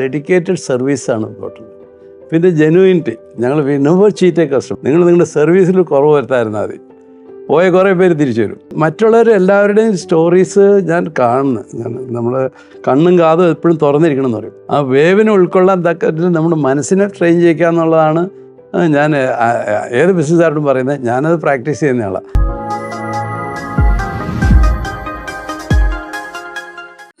Dedicated സർവീസാണ് important പിന്നെ genuinity ഞങ്ങൾ നെവർ ചീറ്റേ കസ്റ്റം കസ്റ്റമർ നിങ്ങൾ നിങ്ങളുടെ സർവീസിൽ കുറവ് വരുത്തായിരുന്നാൽ മതി. പോയ കുറേ പേര് തിരിച്ചു വരും. മറ്റുള്ളവർ എല്ലാവരുടെയും സ്റ്റോറീസ് ഞാൻ കാണുന്നു. ഞാൻ നമ്മൾ കണ്ണും കാതും എപ്പോഴും തുറന്നിരിക്കണം എന്ന് പറയും. ആ വേവിനെ ഉൾക്കൊള്ളാൻ തക്ക നമ്മുടെ മനസ്സിനെ ട്രെയിൻ ചെയ്യിക്കുക എന്നുള്ളതാണ് ഞാൻ ഏത് ബിസിനസ്സുകാരോടും പറയുന്നത് ഞാനത് പ്രാക്ടീസ് ചെയ്യുന്നയാളാണ്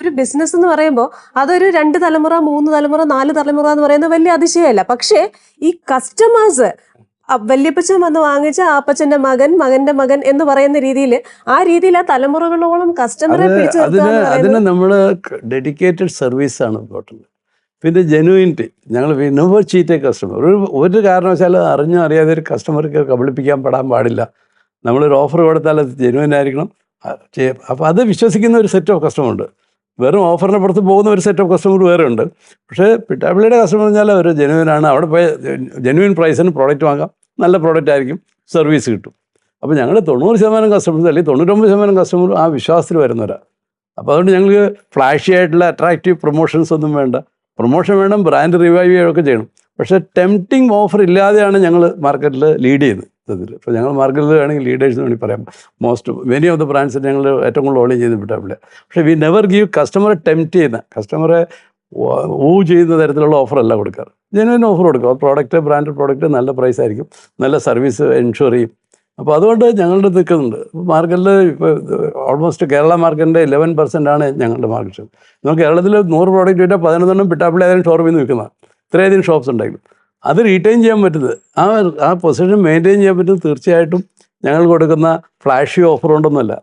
ഒരു ബിസിനസ് എന്ന് പറയുമ്പോൾ അതൊരു രണ്ട് തലമുറ മൂന്ന് തലമുറ നാല് തലമുറ എന്ന് പറയുന്നത് വലിയ അതിശയമല്ല. പക്ഷേ ഈ കസ്റ്റമേഴ്സ് വല്യപ്പച്ചൻ വന്ന് വാങ്ങിച്ച ആപ്പച്ചന്റെ മകൻ മകന്റെ മകൻ എന്ന് പറയുന്ന രീതിയിൽ ആ രീതിയിൽ ആ തലമുറകളോളം കസ്റ്റമറെ അതിന് അതിന് നമ്മൾ ഡെഡിക്കേറ്റഡ് സർവീസ് ആണ് ഇമ്പോർട്ടന്റ് പിന്നെ ജെനുവിനിറ്റി ഞങ്ങൾ നെവർ ചീറ്റ് കസ്റ്റമർ ഒരു ഒരു കാരണവശാലും അറിഞ്ഞോ അറിയാതെ ഒരു കസ്റ്റമർക്ക് കബളിപ്പിക്കാൻ പെടാൻ പാടില്ല. നമ്മളൊരു ഓഫർ കൊടുത്താൽ അത് ജെനുവിൻ ആയിരിക്കണം. അപ്പോൾ അത് വിശ്വസിക്കുന്ന ഒരു സെറ്റ് ഓഫ് കസ്റ്റമർ ഉണ്ട്. വെറും ഓഫറിന് പുറത്ത് പോകുന്ന ഒരു സെറ്റ് ഓഫ് കസ്റ്റമർ വേറെ ഉണ്ട്. പക്ഷേ പിട്ടാപ്പിള്ളിയുടെ കസ്റ്റമർ പറഞ്ഞാൽ അവർ ജെനുവിനാണ് അവിടെ പോയി ജെനുവിൻ പ്രൈസിന് പ്രോഡക്റ്റ് വാങ്ങാം. നല്ല പ്രോഡക്റ്റ് ആയിരിക്കും. സർവീസ് കിട്ടും. അപ്പോൾ ഞങ്ങൾ തൊണ്ണൂറ് ശതമാനം കസ്റ്റമേഴ്സ് അല്ലെങ്കിൽ തൊണ്ണൂറ്റൊമ്പത് ശതമാനം കസ്റ്റമർ ആ വിശ്വാസത്തിൽ വരുന്നവരാണ് അപ്പോൾ അതുകൊണ്ട് ഞങ്ങൾക്ക് ഫ്ലാഷി ആയിട്ടുള്ള അട്രാക്റ്റീവ് പ്രൊമോഷൻസ് ഒന്നും വേണ്ട. പ്രൊമോഷൻ വേണം ബ്രാൻഡ് റിവൈവ് ചെയ്യുകയൊക്കെ ചെയ്യണം. പക്ഷേ ടെംപ്റ്റിംഗ് ഓഫർ ഇല്ലാതെയാണ് ഞങ്ങൾ മാർക്കറ്റിൽ ലീഡ് ചെയ്യുന്നത്. ഇതിൽ ഇപ്പോൾ ഞങ്ങൾ മാർക്കറ്റിൽ വേണമെങ്കിൽ ലീഡേഴ്സ് വേണമെങ്കിൽ പറയാം. Most many of the brands ഞങ്ങൾ ഏറ്റവും കൂടുതൽ ഓൺലൈൻ ചെയ്ത് വിട്ടാൽ ഇവിടെ പക്ഷേ വി നെവർ ഗീവ് കസ്റ്റമറെ ടെംപ്റ്റ് ചെയ്യുന്ന കസ്റ്റമറെ ഊ ചെയ്യുന്ന തരത്തിലുള്ള ഓഫറല്ല കൊടുക്കാറ്. ജനുവൻ ഓഫർ കൊടുക്കുക പ്രോഡക്റ്റ് ബ്രാൻഡ് പ്രോഡക്റ്റ് നല്ല പ്രൈസ് ആയിരിക്കും. നല്ല സർവീസ് എൻഷുർ ചെയ്യും. അപ്പോൾ അതുകൊണ്ട് ഞങ്ങളുടെ നിൽക്കുന്നുണ്ട്. മാർക്കറ്റിൽ ഇപ്പോൾ ഓൾമോസ്റ്റ് കേരള മാർക്കറ്റിന്റെ ഇലവൻ പെർസെന്റ് ആണ് ഞങ്ങളുടെ മാർക്കറ്റ് നമ്മൾ കേരളത്തിൽ നൂറ് പ്രോഡക്റ്റ് വിറ്റാൽ പതിനൊന്നെണ്ണം പിട്ടാപ്പിളി ഏതെങ്കിലും ഷോറൂമിൽ നിന്ന് വിൽക്കുന്നതാണ്. ഇത്രയധികം ഷോപ്സ് ഉണ്ടെങ്കിലും. അത് റീറ്റെയിൻ ചെയ്യാൻ പറ്റുന്നത്. ആ ആ പൊസിഷൻ മെയിന്റെയിൻ ചെയ്യാൻ പറ്റുന്നത് തീർച്ചയായിട്ടും ഞങ്ങൾ കൊടുക്കുന്ന ഫ്ലാഷി ഓഫർ കൊണ്ടൊന്നുമല്ല.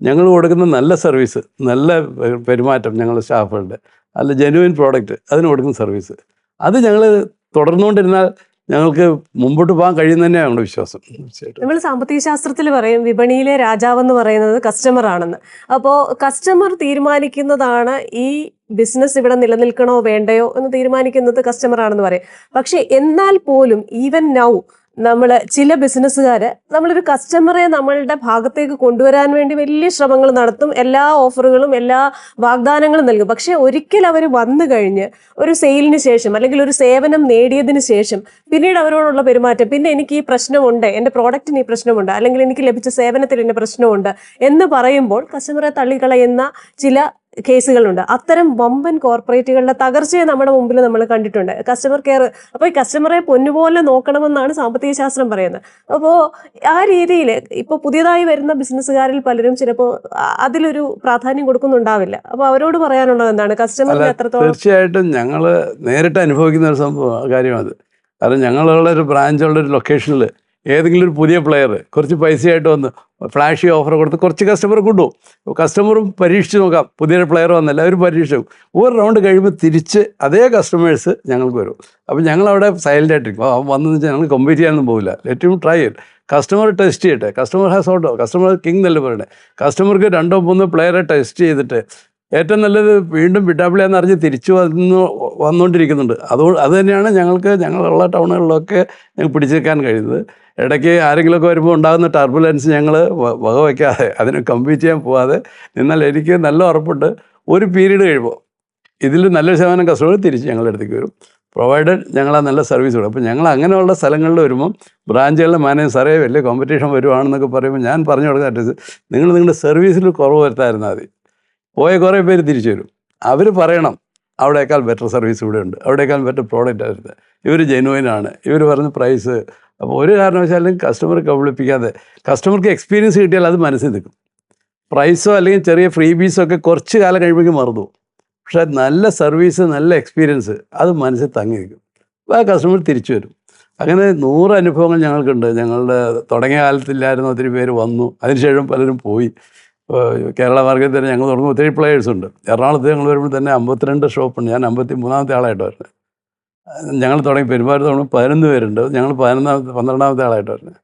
ഞങ്ങൾ കൊടുക്കുന്ന നല്ല സർവീസ് നല്ല പെരുമാറ്റം ഞങ്ങളുടെ സ്റ്റാഫുകളുടെ അല്ല ജെനുവിൻ പ്രോഡക്റ്റ് അതിന് കൊടുക്കുന്ന സർവീസ് അത് ഞങ്ങൾ തുടർന്നുകൊണ്ടിരുന്നാൽ ഞങ്ങൾക്ക് മുമ്പോട്ട് പോകാൻ കഴിയുന്ന തന്നെയാണ് ഞങ്ങളുടെ വിശ്വാസം. തീർച്ചയായിട്ടും. നമ്മൾ സാമ്പത്തിക ശാസ്ത്രത്തിൽ പറയും വിപണിയിലെ രാജാവെന്ന് പറയുന്നത് കസ്റ്റമർ ആണെന്ന്. അപ്പോൾ കസ്റ്റമർ തീരുമാനിക്കുന്നതാണ് ഈ ബിസിനസ് ഇവിടെ നിലനിൽക്കണോ വേണ്ടയോ എന്ന് തീരുമാനിക്കുന്നത് കസ്റ്റമർ ആണെന്ന് പറയും. പക്ഷെ എന്നാൽ പോലും ഈവൻ നൗ നമ്മൾ ചില ബിസിനസ്സുകാർ നമ്മളൊരു കസ്റ്റമറെ നമ്മളുടെ ഭാഗത്തേക്ക് കൊണ്ടുവരാൻ വേണ്ടി വലിയ ശ്രമങ്ങൾ നടത്തും. എല്ലാ ഓഫറുകളും എല്ലാ വാഗ്ദാനങ്ങളും നൽകും. പക്ഷെ ഒരിക്കൽ അവർ വന്നു കഴിഞ്ഞ് ഒരു സെയിലിന് ശേഷം അല്ലെങ്കിൽ ഒരു സേവനം നേടിയതിന് ശേഷം പിന്നീട് അവരോടുള്ള പെരുമാറ്റം പിന്നെ എനിക്ക് ഈ പ്രശ്നമുണ്ട് എന്റെ പ്രോഡക്റ്റിന് ഈ പ്രശ്നമുണ്ട് അല്ലെങ്കിൽ എനിക്ക് ലഭിച്ച സേവനത്തിൽ എന്റെ പ്രശ്നമുണ്ട് എന്ന് പറയുമ്പോൾ കസ്റ്റമറെ തള്ളിക്കളയുന്ന ചില കേസുകളുണ്ട്. അത്തരം വമ്പൻ കോർപ്പറേറ്റുകളുടെ തകർച്ചയെ നമ്മുടെ മുമ്പിൽ നമ്മൾ കണ്ടിട്ടുണ്ട്. കസ്റ്റമർ കെയർ അപ്പോൾ ഈ കസ്റ്റമറെ പൊന്നുപോലെ നോക്കണമെന്നാണ് സാമ്പത്തിക ശാസ്ത്രം പറയുന്നത്. അപ്പോൾ ആ രീതിയിൽ ഇപ്പോൾ പുതിയതായി വരുന്ന ബിസിനസ്സുകാരിൽ പലരും ചിലപ്പോൾ അതിലൊരു പ്രാധാന്യം കൊടുക്കുന്നുണ്ടാവില്ല. അപ്പോൾ അവരോട് പറയാനുള്ളത് എന്താണ്? കസ്റ്റമറിന് എത്രത്തോളം തീർച്ചയായിട്ടും ഞങ്ങൾ നേരിട്ട് അനുഭവിക്കുന്ന ഒരു സംഭവം കാര്യമാണ് കാരണം ഞങ്ങളുള്ള ഒരു ബ്രാഞ്ചുള്ള ഒരു ലൊക്കേഷനിൽ ഏതെങ്കിലും ഒരു പുതിയ പ്ലെയർ കുറച്ച് പൈസയായിട്ട് വന്ന് ഫ്ലാഷി ഓഫർ കൊടുത്ത് കുറച്ച് കസ്റ്റമർ കൊണ്ടുപോകും കസ്റ്റമറും പരീക്ഷിച്ച് നോക്കാം. പുതിയൊരു പ്ലെയർ വന്നല്ല അവർ പരീക്ഷിച്ചു ഒരു റൗണ്ട് കഴിയുമ്പോൾ തിരിച്ച് അതേ കസ്റ്റമേഴ്സ് ഞങ്ങൾക്ക് വരും. അപ്പോൾ ഞങ്ങൾ അവിടെ സൈലന്റ് ആയിട്ടിരിക്കും വന്നെന്ന് വെച്ചാൽ ഞങ്ങൾ കമ്പീറ്റ് ചെയ്യാനൊന്നും പോകില്ല let them try it customer test ചെയ്യട്ടെ. Customer has auto customer king എന്നല്ലേ പറയണേ? കസ്റ്റമർക്ക് രണ്ടോ മൂന്നോ പ്ലെയറെ ടെസ്റ്റ് ചെയ്തിട്ട് ഏറ്റവും നല്ലത് വീണ്ടും പിട്ടാപ്പിളിയെന്ന് അറിഞ്ഞ് തിരിച്ചു വന്നു വന്നുകൊണ്ടിരിക്കുന്നുണ്ട് അതുകൊണ്ട് അത് തന്നെയാണ് ഞങ്ങൾക്ക് ഞങ്ങളുള്ള ടൗണുകളിലൊക്കെ ഞങ്ങൾ പിടിച്ചെടുക്കാൻ കഴിയുന്നത്. ഇടയ്ക്ക് ആരെങ്കിലുമൊക്കെ വരുമ്പോൾ ഉണ്ടാകുന്ന ടർബുലൻസ് ഞങ്ങൾ വകവയ്ക്കാതെ അതിനെ കമ്പീറ്റ് ചെയ്യാൻ പോവാതെ എന്നാൽ എനിക്ക് നല്ല ഉറപ്പുണ്ട്. ഒരു പീരീഡ് കഴിയുമ്പോൾ ഇതിൽ നല്ലൊരു ശതമാനം കസ്റ്റമർ തിരിച്ച് ഞങ്ങളുടെ അടുത്തേക്ക് വരും. പ്രൊവൈഡഡ് ഞങ്ങൾ ആ നല്ല സർവീസ് കൊടുക്കും. അപ്പോൾ ഞങ്ങൾ അങ്ങനെയുള്ള സ്ഥലങ്ങളിൽ വരുമ്പോൾ ബ്രാഞ്ചുകളിലെ മാനേജ് സാറേ വലിയ കോമ്പറ്റീഷൻ വരുവാണെന്നൊക്കെ പറയുമ്പോൾ ഞാൻ പറഞ്ഞു കൊടുക്കുന്ന അഡ്രസ്സ് നിങ്ങൾ നിങ്ങളുടെ സർവീസിൽ കുറവ് വരുത്തായിരുന്നാൽ മതി. പോയ കുറേ പേര് തിരിച്ചു വരും. അവർ പറയണം അവിടേക്കാൾ ബെറ്റർ സർവീസ് ഇവിടെ ഉണ്ട് അവിടേക്കാൾ ബെറ്റർ പ്രോഡക്റ്റ് ആയിരുന്നു. ഇവർ ജെനുവനാണ് ഇവർ പറഞ്ഞ പ്രൈസ് അപ്പോൾ ഒരു കാരണവശാലും കസ്റ്റമർ കബളിപ്പിക്കാതെ കസ്റ്റമർക്ക് എക്സ്പീരിയൻസ് കിട്ടിയാൽ അത് മനസ്സിൽ നിൽക്കും. പ്രൈസോ അല്ലെങ്കിൽ ചെറിയ ഫ്രീ ബീസോ ഒക്കെ കുറച്ച് കാലം കഴിയുമ്പോഴേക്കും മറന്നു പോകും. പക്ഷേ നല്ല സർവീസ് നല്ല എക്സ്പീരിയൻസ് അത് മനസ്സിൽ തങ്ങി നിൽക്കും അപ്പോൾ ആ കസ്റ്റമർ തിരിച്ചു വരും. അങ്ങനെ നൂറ് അനുഭവങ്ങൾ ഞങ്ങൾക്കുണ്ട്. ഞങ്ങളുടെ തുടങ്ങിയ കാലത്തില്ലായിരുന്നു ഒത്തിരി പേര് വന്നു. അതിനുശേഷം പലരും പോയി. കേരള മാർക്കറ്റിൽ തന്നെ ഞങ്ങൾ തുടങ്ങുമ്പോൾ ഒത്തിരി പ്ലേയേഴ്സ് ഉണ്ട്. എറണാകുളത്ത് ഞങ്ങൾ വരുമ്പോൾ തന്നെ അമ്പത്തിരണ്ട് ഷോപ്പുണ്ട് ഞാൻ അമ്പത്തി മൂന്നാമത്തെ ആളായിട്ട് വരുന്നത്. ഞങ്ങൾ തുടങ്ങി പെരുമാറി തുടങ്ങുമ്പോൾ പതിനൊന്ന് പേരുണ്ട്. ഞങ്ങൾ പതിനൊന്നാമത്തെ പന്ത്രണ്ടാമത്തെ ആളായിട്ട് വരുന്നത്.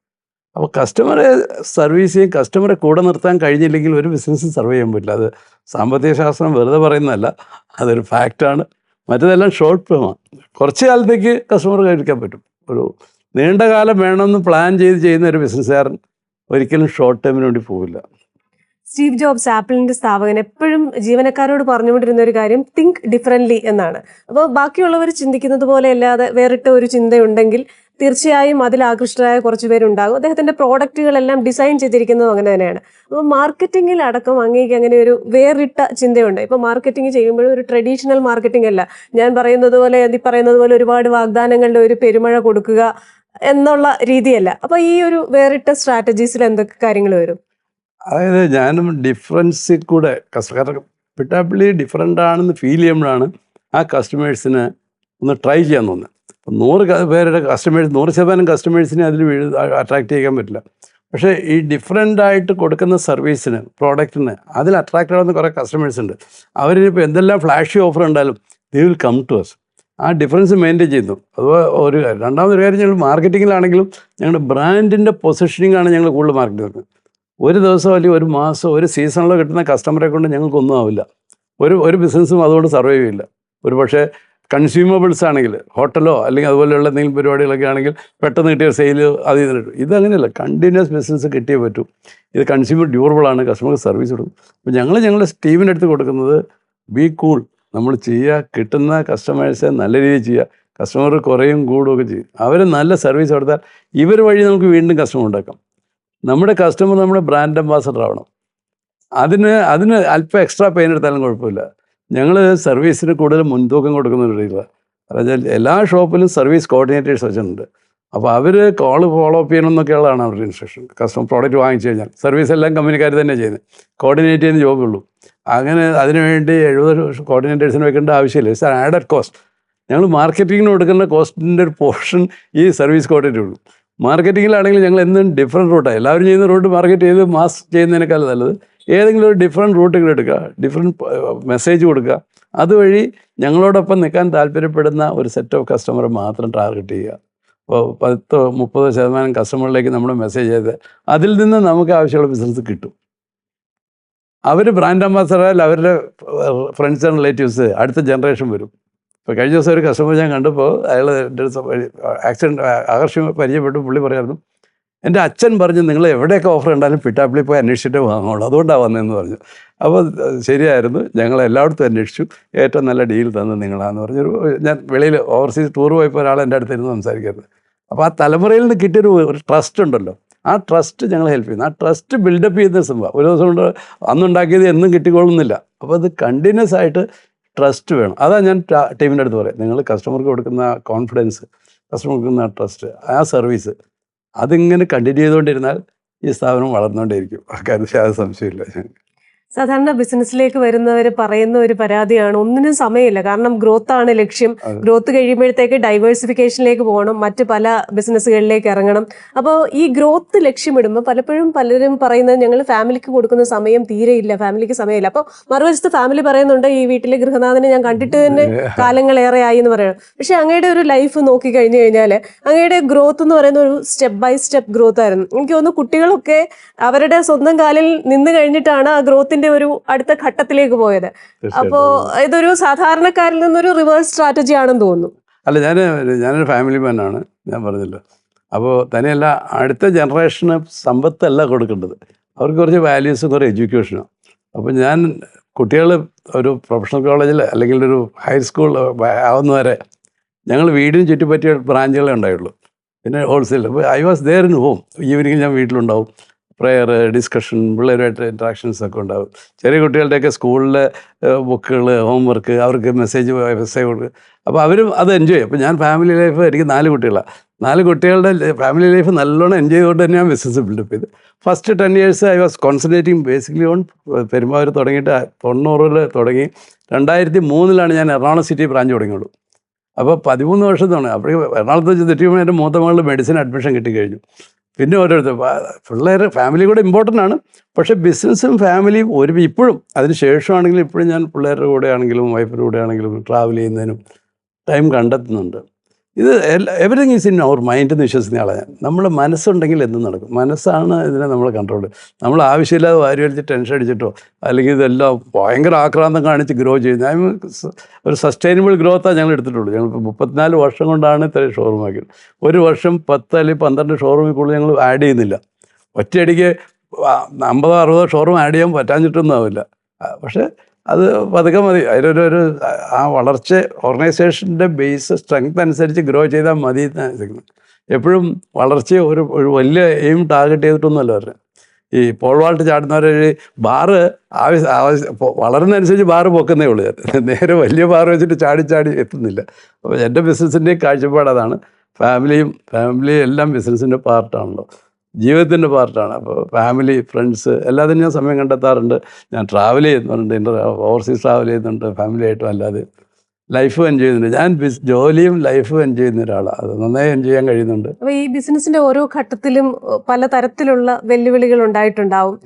അപ്പോൾ കസ്റ്റമറെ സർവീസ് ചെയ്യും കസ്റ്റമറെ കൂടെ നിർത്താൻ കഴിഞ്ഞില്ലെങ്കിൽ ഒരു ബിസിനസ് സർവേ ചെയ്യാൻ പറ്റില്ല. അത് സാമ്പത്തിക ശാസ്ത്രം വെറുതെ പറയുന്നതല്ല. അതൊരു ഫാക്റ്റാണ് മറ്റേതെല്ലാം ഷോർട്ട് ടേമാണ് കുറച്ച് കാലത്തേക്ക് കസ്റ്റമർ കഴിക്കാൻ പറ്റും. ഒരു നീണ്ട കാലം വേണമെന്ന് പ്ലാൻ ചെയ്ത് ചെയ്യുന്ന ഒരു ബിസിനസ്സുകാരൻ ഒരിക്കലും ഷോർട്ട് ടേമിന് വേണ്ടി പോവില്ല. സ്റ്റീവ് ജോബ്സ് ആപ്പിളിന്റെ സ്ഥാപകൻ എപ്പോഴും ജീവനക്കാരോട് പറഞ്ഞുകൊണ്ടിരുന്ന ഒരു കാര്യം തിങ്ക് ഡിഫറently എന്നാണ്. അപ്പോൾ ബാക്കിയുള്ളവർ ചിന്തിക്കുന്നത് പോലെ അല്ലാതെ വേറിട്ട ഒരു ചിന്തയുണ്ടെങ്കിൽ തീർച്ചയായും അതിൽ ആകൃഷ്ടരായ കുറച്ച് പേരുണ്ടാകും. അദ്ദേഹത്തിന്റെ പ്രോഡക്റ്റുകളെല്ലാം ഡിസൈൻ ചെയ്തിരിക്കുന്നതും അങ്ങനെ തന്നെയാണ്. അപ്പോൾ മാർക്കറ്റിംഗിൽ അടക്കം അങ്ങേക്ക് അങ്ങനെ ഒരു വേറിട്ട ചിന്തയുണ്ട്. ഇപ്പോൾ മാർക്കറ്റിംഗ് ചെയ്യുമ്പോഴും ഒരു ട്രഡീഷണൽ മാർക്കറ്റിംഗ് അല്ല. ഞാൻ പറയുന്നത് പോലെ ഈ പറയുന്നത് പോലെ ഒരുപാട് വാഗ്ദാനങ്ങളുടെ ഒരു പെരുമഴ കൊടുക്കുക എന്നുള്ള രീതിയല്ല. അപ്പോൾ ഈ ഒരു വേറിട്ട സ്ട്രാറ്റജീസിൽ എന്തൊക്കെ കാര്യങ്ങൾ വരും? അതായത് ഞാനും ഡിഫറൻസിൽ കൂടെ കസ്റ്റമർ പിട്ടാപ്പിള്ളി ഡിഫറെന്റ് ആണെന്ന് ഫീൽ ചെയ്യുമ്പോഴാണ് ആ കസ്റ്റമേഴ്സിന് ഒന്ന് ട്രൈ ചെയ്യാൻ തോന്നുന്നത്. അപ്പം നൂറ് പേരുടെ കസ്റ്റമേഴ്സ് നൂറ് ശതമാനം കസ്റ്റമേഴ്സിനെ അതിൽ അട്രാക്ട് ചെയ്യാൻ പറ്റില്ല. പക്ഷേ ഈ ഡിഫറെന്റ് ആയിട്ട് കൊടുക്കുന്ന സർവീസിന് പ്രോഡക്റ്റിന് അതിൽ അട്രാക്റ്റ് ആവുന്ന കുറേ കസ്റ്റമേഴ്സ് ഉണ്ട്. അവരിപ്പോൾ എന്തെല്ലാം ഫ്ലാഷി ഓഫർ ഉണ്ടായാലും they will come to us ആ ഡിഫറൻസ് മെയിന്റെയിൻ ചെയ്യുന്നു. അതുപോലെ ഒരു രണ്ടാമതൊരു കാര്യം ഞങ്ങൾ മാർക്കറ്റിങ്ങിലാണെങ്കിലും ഞങ്ങളുടെ ബ്രാൻഡിന്റെ പൊസിഷനിങ് ആണ് ഞങ്ങൾ കൂടുതൽ മാർക്കറ്റ് ചെയ്യുന്നത് ഒരു ദിവസം അല്ലെങ്കിൽ ഒരു മാസം ഒരു സീസണിലോ കിട്ടുന്ന കസ്റ്റമറെ കൊണ്ട് ഞങ്ങൾക്കൊന്നും ആവില്ല. ഒരു ഒരു ബിസിനസ്സും അതുകൊണ്ട് സർവൈവ് ചെയ്യില്ല. ഒരു പക്ഷേ കൺസ്യൂമബിൾസ് ആണെങ്കിൽ ഹോട്ടലോ അല്ലെങ്കിൽ അതുപോലെയുള്ള എന്തെങ്കിലും പരിപാടികളൊക്കെ ആണെങ്കിൽ പെട്ടെന്ന് കിട്ടിയ സെയിൽ അത് ഇതിന് കിട്ടും. ഇതങ്ങനെയല്ല കണ്ടിന്യൂസ് ബിസിനസ് കിട്ടിയേ പറ്റൂ. ഇത് കൺസ്യൂമർ ഡ്യൂറബിൾ ആണ് കസ്റ്റമർക്ക് സർവീസ് കൊടുക്കും. അപ്പോൾ ഞങ്ങൾ ഞങ്ങളുടെ ടീമിന്റെ അടുത്ത് കൊടുക്കുന്നത് ബി കൂൾ നമ്മൾ ചെയ്യുക കിട്ടുന്ന കസ്റ്റമേഴ്സെ നല്ല രീതിയിൽ ചെയ്യുക കസ്റ്റമർ കുറയും കൂടുകയൊക്കെ ചെയ്യും. അവർ നല്ല സർവീസ് കൊടുത്താൽ ഇവർ വഴി നമുക്ക് വീണ്ടും കസ്റ്റമർ ഉണ്ടാക്കാം. നമ്മുടെ കസ്റ്റമർ നമ്മുടെ ബ്രാൻഡ് അംബാസഡർ ആവണം. അതിന് അതിന് അല്പം എക്സ്ട്രാ പെയിൻ എടുത്താലും കുഴപ്പമില്ല. ഞങ്ങൾ സർവീസിന് കൂടുതൽ മുൻതൂക്കം കൊടുക്കുന്ന ഒരു രീതിയിലാണ് അതായത് എല്ലാ ഷോപ്പിലും സർവീസ് കോർഡിനേറ്റേഴ്സ് വെച്ചിട്ടുണ്ട്. അപ്പോൾ അവർ കോൾ ഫോളോ അപ്പ് ചെയ്യണം എന്നൊക്കെയുള്ളതാണ് അവരുടെ ഇൻസ്ട്രക്ഷൻ കസ്റ്റമർ പ്രോഡക്റ്റ് വാങ്ങിച്ചു കഴിഞ്ഞാൽ സർവീസ് എല്ലാം കമ്പനിക്കാർ തന്നെ ചെയ്യുന്നത്. കോർഡിനേറ്റ് ചെയ്യുന്ന ജോബേ ഉള്ളൂ. അങ്ങനെ അതിനുവേണ്ടി എഴുപത് കോർഡിനേറ്റേഴ്സിന് വെക്കേണ്ട ആവശ്യമില്ല. ഇറ്റ്സ് ആഡഡ് കോസ്റ്റ് ഞങ്ങൾ മാർക്കറ്റിങ്ങിന് കൊടുക്കേണ്ട കോസ്റ്റിന്റെ ഒരു പോർഷൻ ഈ സർവീസ് കോർഡിനേറ്റ് ഉള്ളൂ. മാർക്കറ്റിങ്ങിലാണെങ്കിൽ ഞങ്ങൾ എന്നും ഡിഫറെന്റ് റൂട്ടാണ് എല്ലാവരും ചെയ്യുന്ന റൂട്ട് മാർക്കറ്റ് ചെയ്ത് മാസ് ചെയ്യുന്നതിനേക്കാൾ നല്ലത്. ഏതെങ്കിലും ഒരു ഡിഫറെന്റ് റൂട്ടുകൾ എടുക്കുക. ഡിഫറെന്റ് മെസ്സേജ് കൊടുക്കുക. അതുവഴി ഞങ്ങളോടൊപ്പം നിൽക്കാൻ താല്പര്യപ്പെടുന്ന ഒരു സെറ്റ് ഓഫ് കസ്റ്റമറെ മാത്രം ടാർഗറ്റ് ചെയ്യുക. അപ്പോൾ പത്തോ മുപ്പതോ ശതമാനം കസ്റ്റമറിലേക്ക് നമ്മൾ മെസ്സേജ് ചെയ്ത് അതിൽ നിന്ന് നമുക്ക് ആവശ്യമുള്ള ബിസിനസ് കിട്ടും. അവർ ബ്രാൻഡ് അംബാസഡർ അവരുടെ ഫ്രണ്ട്സ് ആൻഡ് റിലേറ്റീവ്സ് അടുത്ത ജനറേഷൻ വരും. ഇപ്പോൾ കഴിഞ്ഞ ദിവസം ഒരു കസ്റ്റമർ ഞാൻ കണ്ടപ്പോൾ അയാൾ എന്റെ ആക്സിഡന്റ് ആകർഷണം പരിചയപ്പെട്ടു. പുള്ളി പറയായിരുന്നു എന്റെ അച്ഛൻ പറഞ്ഞു നിങ്ങൾ എവിടെയൊക്കെ ഓഫർ ഉണ്ടാലും പിട്ടാപ്പിളി പോയി അന്വേഷിച്ചിട്ടേ വാങ്ങുള്ളൂ. അതുകൊണ്ടാണ് വന്നതെന്ന് പറഞ്ഞു. അപ്പോൾ ശരിയായിരുന്നു. ഞങ്ങൾ എല്ലായിടത്തും അന്വേഷിച്ചു. ഏറ്റവും നല്ല ഡീൽ തന്നത് നിങ്ങളാന്ന് പറഞ്ഞൊരു ഞാൻ വെളിയിൽ ഓവർസീസ് ടൂർ പോയപ്പോൾ ഒരാൾ എന്റെ അടുത്തിരുന്ന് സംസാരിക്കരുത് അപ്പോൾ ആ തലമുറയിൽ നിന്ന് കിട്ടിയൊരു ഒരു ട്രസ്റ്റ് ഉണ്ടല്ലോ. ആ ട്രസ്റ്റ് ഞങ്ങൾ ഹെൽപ്പ് ചെയ്യുന്നു. ആ ട്രസ്റ്റ് ബിൽഡപ്പ് ചെയ്യുന്ന സംഭവം. ഒരു ദിവസം കൊണ്ട് അന്നുണ്ടാക്കിയത് എന്നും കിട്ടിക്കൊള്ളുന്നില്ല അപ്പോൾ അത് കണ്ടിന്യൂസ് ആയിട്ട് ട്രസ്റ്റ് വേണം. അതാ ഞാൻ ടീമിന്റെ അടുത്ത് പറയാം. നിങ്ങൾ കസ്റ്റമർക്ക് കൊടുക്കുന്ന കോൺഫിഡൻസ് കസ്റ്റമർക്ക് കൊടുക്കുന്ന ട്രസ്റ്റ് ആ സർവീസ് അതിങ്ങനെ കണ്ടിന്യൂ ചെയ്തുകൊണ്ടിരുന്നാൽ ഈ സ്ഥാപനം വളർന്നുകൊണ്ടേയിരിക്കും. ആ കാര്യത്തിൽ യാതൊരു സംശയമില്ല സാധാരണ ബിസിനസ്സിലേക്ക് വരുന്നവർ പറയുന്ന ഒരു പരാതിയാണ്. ഒന്നിനും സമയമില്ല. കാരണം ഗ്രോത്ത് ആണ് ലക്ഷ്യം ഗ്രോത്ത് കഴിയുമ്പോഴത്തേക്ക് ഡൈവേഴ്സിഫിക്കേഷനിലേക്ക് പോകണം. മറ്റ് പല ബിസിനസ്സുകളിലേക്ക് ഇറങ്ങണം. അപ്പോൾ ഈ ഗ്രോത്ത് ലക്ഷ്യമിടുമ്പോൾ പലപ്പോഴും പലരും പറയുന്നത് ഞങ്ങൾ ഫാമിലിക്ക് കൊടുക്കുന്ന സമയം തീരെയില്ല. ഫാമിലിക്ക് സമയമില്ല. അപ്പോൾ മറുവശത്ത് ഫാമിലി പറയുന്നുണ്ട് ഈ വീട്ടിലെ ഗൃഹനാഥനെ ഞാൻ കണ്ടിട്ട് തന്നെ കാലങ്ങളേറെ ആയി എന്ന് പറയണം പക്ഷേ അങ്ങയുടെ ഒരു ലൈഫ് നോക്കി കഴിഞ്ഞു കഴിഞ്ഞാൽ അങ്ങയുടെ ഗ്രോത്ത് എന്ന് പറയുന്ന ഒരു സ്റ്റെപ്പ് ബൈ സ്റ്റെപ്പ് ഗ്രോത്ത് ആയിരുന്നു. എനിക്ക് തോന്നുന്നു കുട്ടികളൊക്കെ അവരുടെ സ്വന്തം കാലിൽ നിന്ന് കഴിഞ്ഞിട്ടാണ് ആ ഗ്രോത്തിന്റെ ഒരു അടുത്ത ഘട്ടത്തിലേക്ക് പോയത്. അപ്പോ ഇതൊരു സാധാരണക്കാരിൽ നിന്നൊരു റിവേഴ്സ് സ്ട്രാറ്റജി ആണെന്ന് തോന്നുന്നു. അല്ല ഞാൻ ഞാനൊരു ഫാമിലി മാനാണ് ഞാൻ പറഞ്ഞല്ലോ. അപ്പോൾ തന്നെയല്ല അടുത്ത ജനറേഷന് സമ്പത്തല്ല കൊടുക്കേണ്ടത്. അവർക്ക് കുറച്ച് വാല്യൂസും കുറേ എഡ്യൂക്കേഷനും അപ്പോൾ ഞാൻ കുട്ടികൾ ഒരു പ്രൊഫഷണൽ കോളേജിൽ അല്ലെങ്കിൽ ഒരു ഹൈസ്കൂൾ ആവുന്നവരെ ഞങ്ങൾ വീടിന് ചുറ്റിപ്പറ്റിയ ബ്രാഞ്ചുകളെ ഉണ്ടായുള്ളൂ. പിന്നെ ഹോൾസെയിൽ അപ്പോൾ I was there in home evening ഞാൻ വീട്ടിലുണ്ടാവും. പ്രെയർ ഡിസ്കഷൻ പിള്ളേരുമായിട്ട് ഇൻട്രാക്ഷൻസ് ഒക്കെ ഉണ്ടാകും ചെറിയ കുട്ടികളുടെയൊക്കെ സ്കൂളിലെ ബുക്കുകൾ ഹോംവർക്ക് അവർക്ക് മെസ്സേജ് മെസ്സേജ് കൊടുക്കുക അപ്പോൾ അവരും അത് എൻജോയ് ചെയ്യും. അപ്പോൾ ഞാൻ ഫാമിലി ലൈഫ് എനിക്ക് നാല് കുട്ടികളാണ് നാല് കുട്ടികളുടെ ഫാമിലി ലൈഫ് നല്ലോണം എൻജോയ് ചെയ്തുകൊണ്ട് തന്നെ ഞാൻ ബിസിനസ് ബിൽഡപ്പ് ചെയ്ത്. First ten years I was concentrating basically on Perumbavoor തുടങ്ങിയിട്ട് തൊണ്ണൂറിൽ തുടങ്ങി. രണ്ടായിരത്തി മൂന്നിലാണ് ഞാൻ എറണാകുളം സിറ്റി ബ്രാഞ്ച് തുടങ്ങിയുള്ളൂ. അപ്പോൾ പതിമൂന്ന് വർഷത്താണ് അപ്പോഴേക്കും എറണാകുളത്ത് വെച്ച് തെറ്റിയുമ്പോൾ എന്റെ മൂത്ത മകളിൽ മെഡിസിൻ അഡ്മിഷൻ കിട്ടിക്കഴിഞ്ഞു പിന്നെ ഓരോരുത്തർ. പിള്ളേർ ഫാമിലി കൂടെ ഇമ്പോർട്ടന്റ് ആണ്. പക്ഷേ ബിസിനസ്സും ഫാമിലിയും ഒരു ഇപ്പോഴും അതിന് ശേഷമാണെങ്കിലും ഇപ്പോഴും ഞാൻ പിള്ളേരുടെ കൂടെ ആണെങ്കിലും വൈഫിന്റെ കൂടെ ആണെങ്കിലും ട്രാവൽ ചെയ്യുന്നതിനും ടൈം കണ്ടെത്തുന്നുണ്ട്. ഇത് everything is in our mind എന്ന് വിശ്വസിക്കുന്ന ആളാണ് ഞാൻ. നമ്മൾ മനസ്സുണ്ടെങ്കിൽ എന്തും നടക്കും? മനസ്സാണ് ഇതിനെ നമ്മൾ കൺട്രോൾ നമ്മൾ ആവശ്യമില്ലാതെ വാരി വലിച്ച് ടെൻഷൻ അടിച്ചിട്ടോ അല്ലെങ്കിൽ ഇതെല്ലാം ഭയങ്കര ആക്രാന്തം കാണിച്ച് ഗ്രോ ചെയ്യുന്നത് ഐ ഒരു സസ്റ്റൈനബിൾ ഗ്രോത്താണ് ഞങ്ങൾ എടുത്തിട്ടുള്ളൂ. ഞങ്ങൾ മുപ്പത്തിനാല് വർഷം കൊണ്ടാണ് ഇത്രയും ഷോറൂം ആക്കിയത്. ഒരു വർഷം പത്ത് അല്ലെങ്കിൽ പന്ത്രണ്ട് ഷോറൂമിൽ കൂടുതൽ ഞങ്ങൾ ആഡ് ചെയ്യുന്നില്ല. ഒറ്റയടിക്ക് അമ്പതോ അറുപതോ ഷോറൂം ആഡ് ചെയ്യാൻ പറ്റാഞ്ഞിട്ടൊന്നും ആവില്ല. പക്ഷേ അത് പതുക്കെ മതി. അതിലൊരു ഒരു ആ വളർച്ച ഓർഗനൈസേഷന്റെ ബേസ് സ്ട്രെങ്ത് അനുസരിച്ച് ഗ്രോ ചെയ്താൽ മതി എപ്പോഴും വളർച്ചയെ ഒരു ഒരു വലിയ എയിം ടാർഗറ്റ് ചെയ്തിട്ടൊന്നുമല്ല പറഞ്ഞത് ഈ പോൾ വാൾട്ട് ചാടുന്നവരെ ബാറ് ആവശ്യ ആവശ്യ വളരുന്നതനുസരിച്ച് ബാറ് പൊക്കുന്നേ ഉള്ളൂ നേരെ വലിയ ബാറ് വെച്ചിട്ട് ചാടി ചാടി എത്തുന്നില്ല. അപ്പോൾ എന്റെ ബിസിനസ്സിന്റെ കാഴ്ചപ്പാട് അതാണ്. ഫാമിലിയും ഫാമിലിയും എല്ലാം ബിസിനസ്സിന്റെ പാർട്ടാണല്ലോ. ജീവിതത്തിന്റെ പാർട്ടാണ്. അപ്പോൾ ഫാമിലി ഫ്രണ്ട്സ് എല്ലാത്തിനും ഞാൻ സമയം കണ്ടെത്താറുണ്ട്. ഞാൻ ട്രാവൽ ചെയ്യുന്നുണ്ട്. ഇന്റർ ഓവർസീസ് ട്രാവൽ ചെയ്യുന്നുണ്ട്. ഫാമിലിയായിട്ടും അല്ലാതെ ലൈഫ് എൻജോയ് ചെയ്യുന്നുണ്ട്. ഞാൻ ജോലിയും ലൈഫും എൻജോയ് ചെയ്യുന്ന ഒരാളാണ്. അത് നന്നായി എൻജോയ് ചെയ്യാൻ കഴിയുന്നുണ്ട്. അപ്പോൾ ഈ ബിസിനസിന്റെ ഓരോ ഘട്ടത്തിലും പല തരത്തിലുള്ള വെല്ലുവിളികൾ ഉണ്ടായിട്ടുണ്ടാവും.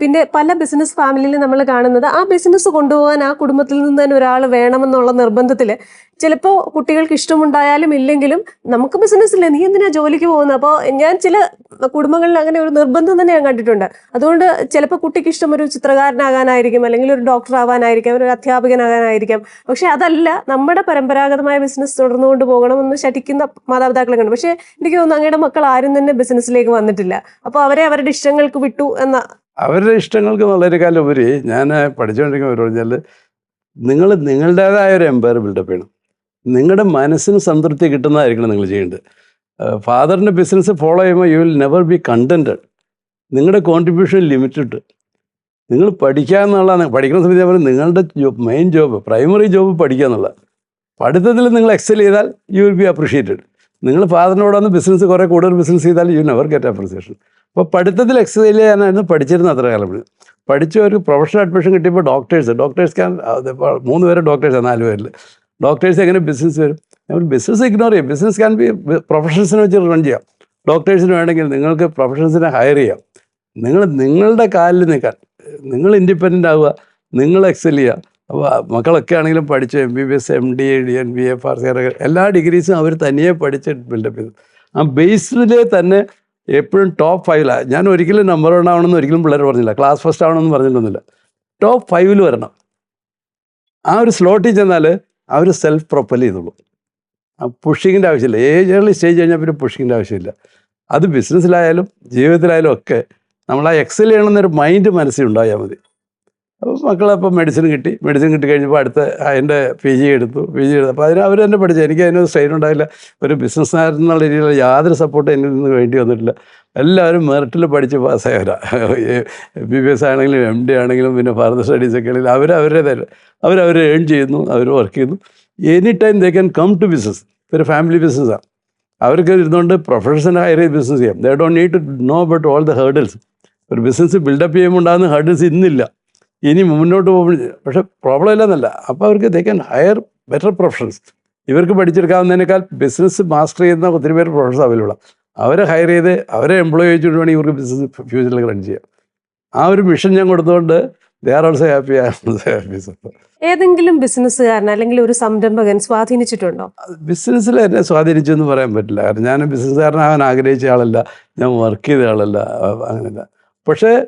പിന്നെ പല ബിസിനസ് ഫാമിലിയിൽ നമ്മൾ കാണുന്നത് ആ ബിസിനസ് കൊണ്ടുപോകാൻ ആ കുടുംബത്തിൽ നിന്ന് തന്നെ ഒരാൾ വേണമെന്നുള്ള നിർബന്ധത്തിൽ ചിലപ്പോൾ കുട്ടികൾക്ക് ഇഷ്ടമുണ്ടായാലും ഇല്ലെങ്കിലും നമുക്ക് ബിസിനസ്സില്ല നീ എന്തിനാ ജോലിക്ക് പോകുന്നത് അപ്പോൾ ഞാൻ ചില കുടുംബങ്ങളിൽ അങ്ങനെ ഒരു നിർബന്ധം തന്നെ ഞാൻ കണ്ടിട്ടുണ്ട്. അതുകൊണ്ട് ചിലപ്പോൾ കുട്ടിക്ക് ഇഷ്ടം ഒരു ചിത്രകാരനാകാനായിരിക്കും അല്ലെങ്കിൽ ഒരു ഡോക്ടർ ആവാനായിരിക്കാം ഒരു അധ്യാപകനാകാനായിരിക്കാം. പക്ഷെ അതല്ല നമ്മുടെ പരമ്പരാഗതമായ ബിസിനസ് തുടർന്നുകൊണ്ട് പോകണമെന്ന് ശഠിക്കുന്ന മാതാപിതാക്കളെ കണ്ടു. പക്ഷേ എനിക്ക് തോന്നുന്നു അങ്ങയുടെ മക്കൾ ആരും തന്നെ ബിസിനസ്സിലേക്ക് വന്നിട്ടില്ല. അപ്പോൾ അവരെ അവരുടെ ഇഷ്ടങ്ങൾക്ക് വിട്ടു എന്ന അവരുടെ ഇഷ്ടങ്ങൾക്ക് വളരെ കാലം ഉപരി ഞാൻ പഠിച്ചുകൊണ്ടിരിക്കുമ്പോൾ പറഞ്ഞാൽ നിങ്ങൾ നിങ്ങളുടേതായ ഒരു എംപയർ ബിൽഡപ്പ് ചെയ്യണം. നിങ്ങളുടെ മനസ്സിന് സംതൃപ്തി കിട്ടുന്നതായിരിക്കണം നിങ്ങൾ ചെയ്യേണ്ടത്. ഫാദറിന്റെ ബിസിനസ് ഫോളോ ചെയ്യുമ്പോൾ you will never be contented നിങ്ങളുടെ കോൺട്രിബ്യൂഷൻ ലിമിറ്റഡ് നിങ്ങൾ പഠിക്കുക എന്നുള്ള പഠിക്കുന്ന സമയത്ത് ഞാൻ നിങ്ങളുടെ job main job primary job പഠിക്കുക എന്നുള്ള പഠിത്തത്തിൽ നിങ്ങൾ എക്സൽ ചെയ്താൽ യു വിൽ ബി അപ്രീഷിയേറ്റഡ് നിങ്ങൾ ഫാദറിനോട് വന്ന് ബിസിനസ് കുറേ കൂടുതൽ ബിസിനസ് ചെയ്താൽ യു നെവർ ഗെറ്റ് അപ്രിസിയേഷൻ അപ്പോൾ പഠിത്തത്തിൽ എക്സൽ ചെയ്യാനായിരുന്നു പഠിച്ചിരുന്ന അത്ര കാലം. പഠിച്ച ഒരു പ്രൊഫഷണൽ അഡ്മിഷൻ കിട്ടിയപ്പോൾ ഡോക്ടേഴ്സ് ഡോക്ടേഴ്സ് ക്യാൻ മൂന്ന് പേര് ഡോക്ടേഴ്സാണ് നാല് പേരിൽ ഡോക്ടേഴ്സ് എങ്ങനെ ബിസിനസ് വരും? നമ്മൾ ബിസിനസ് ഇഗ്നോർ ചെയ്യാം. ബിസിനസ് ക്യാൻ ബി പ്രൊഫഷൻസിനെ വെച്ച് റൺ ചെയ്യാം. ഡോക്ടേഴ്സിന് വേണമെങ്കിൽ നിങ്ങൾക്ക് പ്രൊഫഷൻസിനെ ഹയർ ചെയ്യാം. നിങ്ങൾ നിങ്ങളുടെ കാലിൽ നിൽക്കാൻ നിങ്ങൾ ഇൻഡിപെൻഡന്റ് ആവുക നിങ്ങൾ എക്സൽ ചെയ്യുക. അപ്പോൾ മക്കളൊക്കെ ആണെങ്കിലും പഠിച്ച് M B B S M D A D N B C R എല്ലാ ഡിഗ്രീസും അവർ തനിയെ പഠിച്ച് ബിൽഡപ്പ് ചെയ്തു. ആ ബേസിലെ തന്നെ എപ്പോഴും ടോപ്പ് ഫൈവിലാണ് ഞാൻ ഒരിക്കലും നമ്പർ വൺ ആവണമെന്ന് ഒരിക്കലും പിള്ളേർ പറഞ്ഞില്ല. ക്ലാസ് ഫസ്റ്റ് ആവണമെന്ന് പറഞ്ഞിട്ടൊന്നുമില്ല. ടോപ്പ് ഫൈവിൽ വരണം. ആ ഒരു സ്ലോട്ടിൽ ചെന്നാൽ അവർ സെൽഫ് പ്രൊപ്പൽ ചെയ്തോളൂ. പുഷിങ്ങിന്റെ ആവശ്യമില്ല. ഏജ് ഏർലി സ്റ്റേജ് കഴിഞ്ഞാൽ പിന്നെ പുഷിങ്ങിന്റെ ആവശ്യമില്ല. അത് ബിസിനസ്സിലായാലും ജീവിതത്തിലായാലും ഒക്കെ നമ്മൾ ആ എക്സൽ ചെയ്യണമെന്നൊരു മൈൻഡ് മനസ്സിൽ ഉണ്ടായാൽ മതി. അപ്പോൾ അപ്പം മെഡിസിൻ കിട്ടി. മെഡിസിൻ കിട്ടി കഴിഞ്ഞപ്പോൾ അടുത്ത അതിന്റെ പി ജി എടുത്തു. പി ജി എടുത്തു. അപ്പോൾ അതിന് അവർ തന്നെ പഠിച്ചു. എനിക്ക് അതിനൊരു സ്ട്രെയിൻ ഉണ്ടായില്ല. ഒരു ബിസിനസ്സുകാരൻ എന്നുള്ള രീതിയിൽ യാതൊരു സപ്പോർട്ട് എന്നിൽ നിന്ന് വേണ്ടി വന്നിട്ടില്ല. എല്ലാവരും മെറിറ്റിൽ പഠിച്ച് പാസ്സായവരാ ബി ബി എസ് ആണെങ്കിലും എം ഡി ആണെങ്കിലും പിന്നെ ഫർദർ സ്റ്റഡീസ് ഒക്കെ ആണെങ്കിലും അവർ അവരുടേതായ അവരവർ ഏൺ ചെയ്യുന്നു. അവർ വർക്ക് ചെയ്യുന്നു. Any time they can come to business ഒരു ഫാമിലി ബിസിനസ്സാണ് അവർക്ക് ഇരുന്നുകൊണ്ട് പ്രൊഫഷണൽ ഹയർ ചെയ്ത് ബിസിനസ് ചെയ്യാം. They don't need to know about all the hurdles ഒരു ബിസിനസ് ബിൽഡപ്പ് ചെയ്യുമ്പോൾ ഉണ്ടാകുന്ന ഹേർഡിൽസ് ഇന്നില്ല. ഇനി മുന്നോട്ട് പോകുമ്പോൾ പക്ഷെ പ്രോബ്ലം ഇല്ലെന്നല്ല. അപ്പോൾ അവർക്ക് they can hire better professions ഇവർക്ക് പഠിച്ചെടുക്കാവുന്നതിനേക്കാൾ ബിസിനസ് മാസ്റ്റർ ചെയ്യുന്ന ഒത്തിരി പേര് പ്രൊഫഷൻസ് അവൈലബിൾ അവരെ ഹയർ ചെയ്ത് അവരെ എംപ്ലോയ് വെച്ചിട്ട് വേണമെങ്കിൽ ഇവർക്ക് ബിസിനസ് ഫ്യൂച്ചറിൽ റൺ ചെയ്യാം ആ ഒരു മിഷൻ ഞാൻ കൊടുത്തുകൊണ്ട് ഏതെങ്കിലും ബിസിനസ്സുകാരൻ അല്ലെങ്കിൽ ഒരു സംരംഭകൻ സ്വാധീനിച്ചിട്ടുണ്ടോ? ബിസിനസ്സിൽ എന്നെ സ്വാധീനിച്ചു എന്ന് പറയാൻ പറ്റില്ല. കാരണം ഞാൻ ബിസിനസ്സുകാരനാകാൻ ആഗ്രഹിച്ച ആളല്ല. ഞാൻ വർക്ക് ചെയ്ത ആളല്ല. അങ്ങനെയല്ല. പക്ഷേ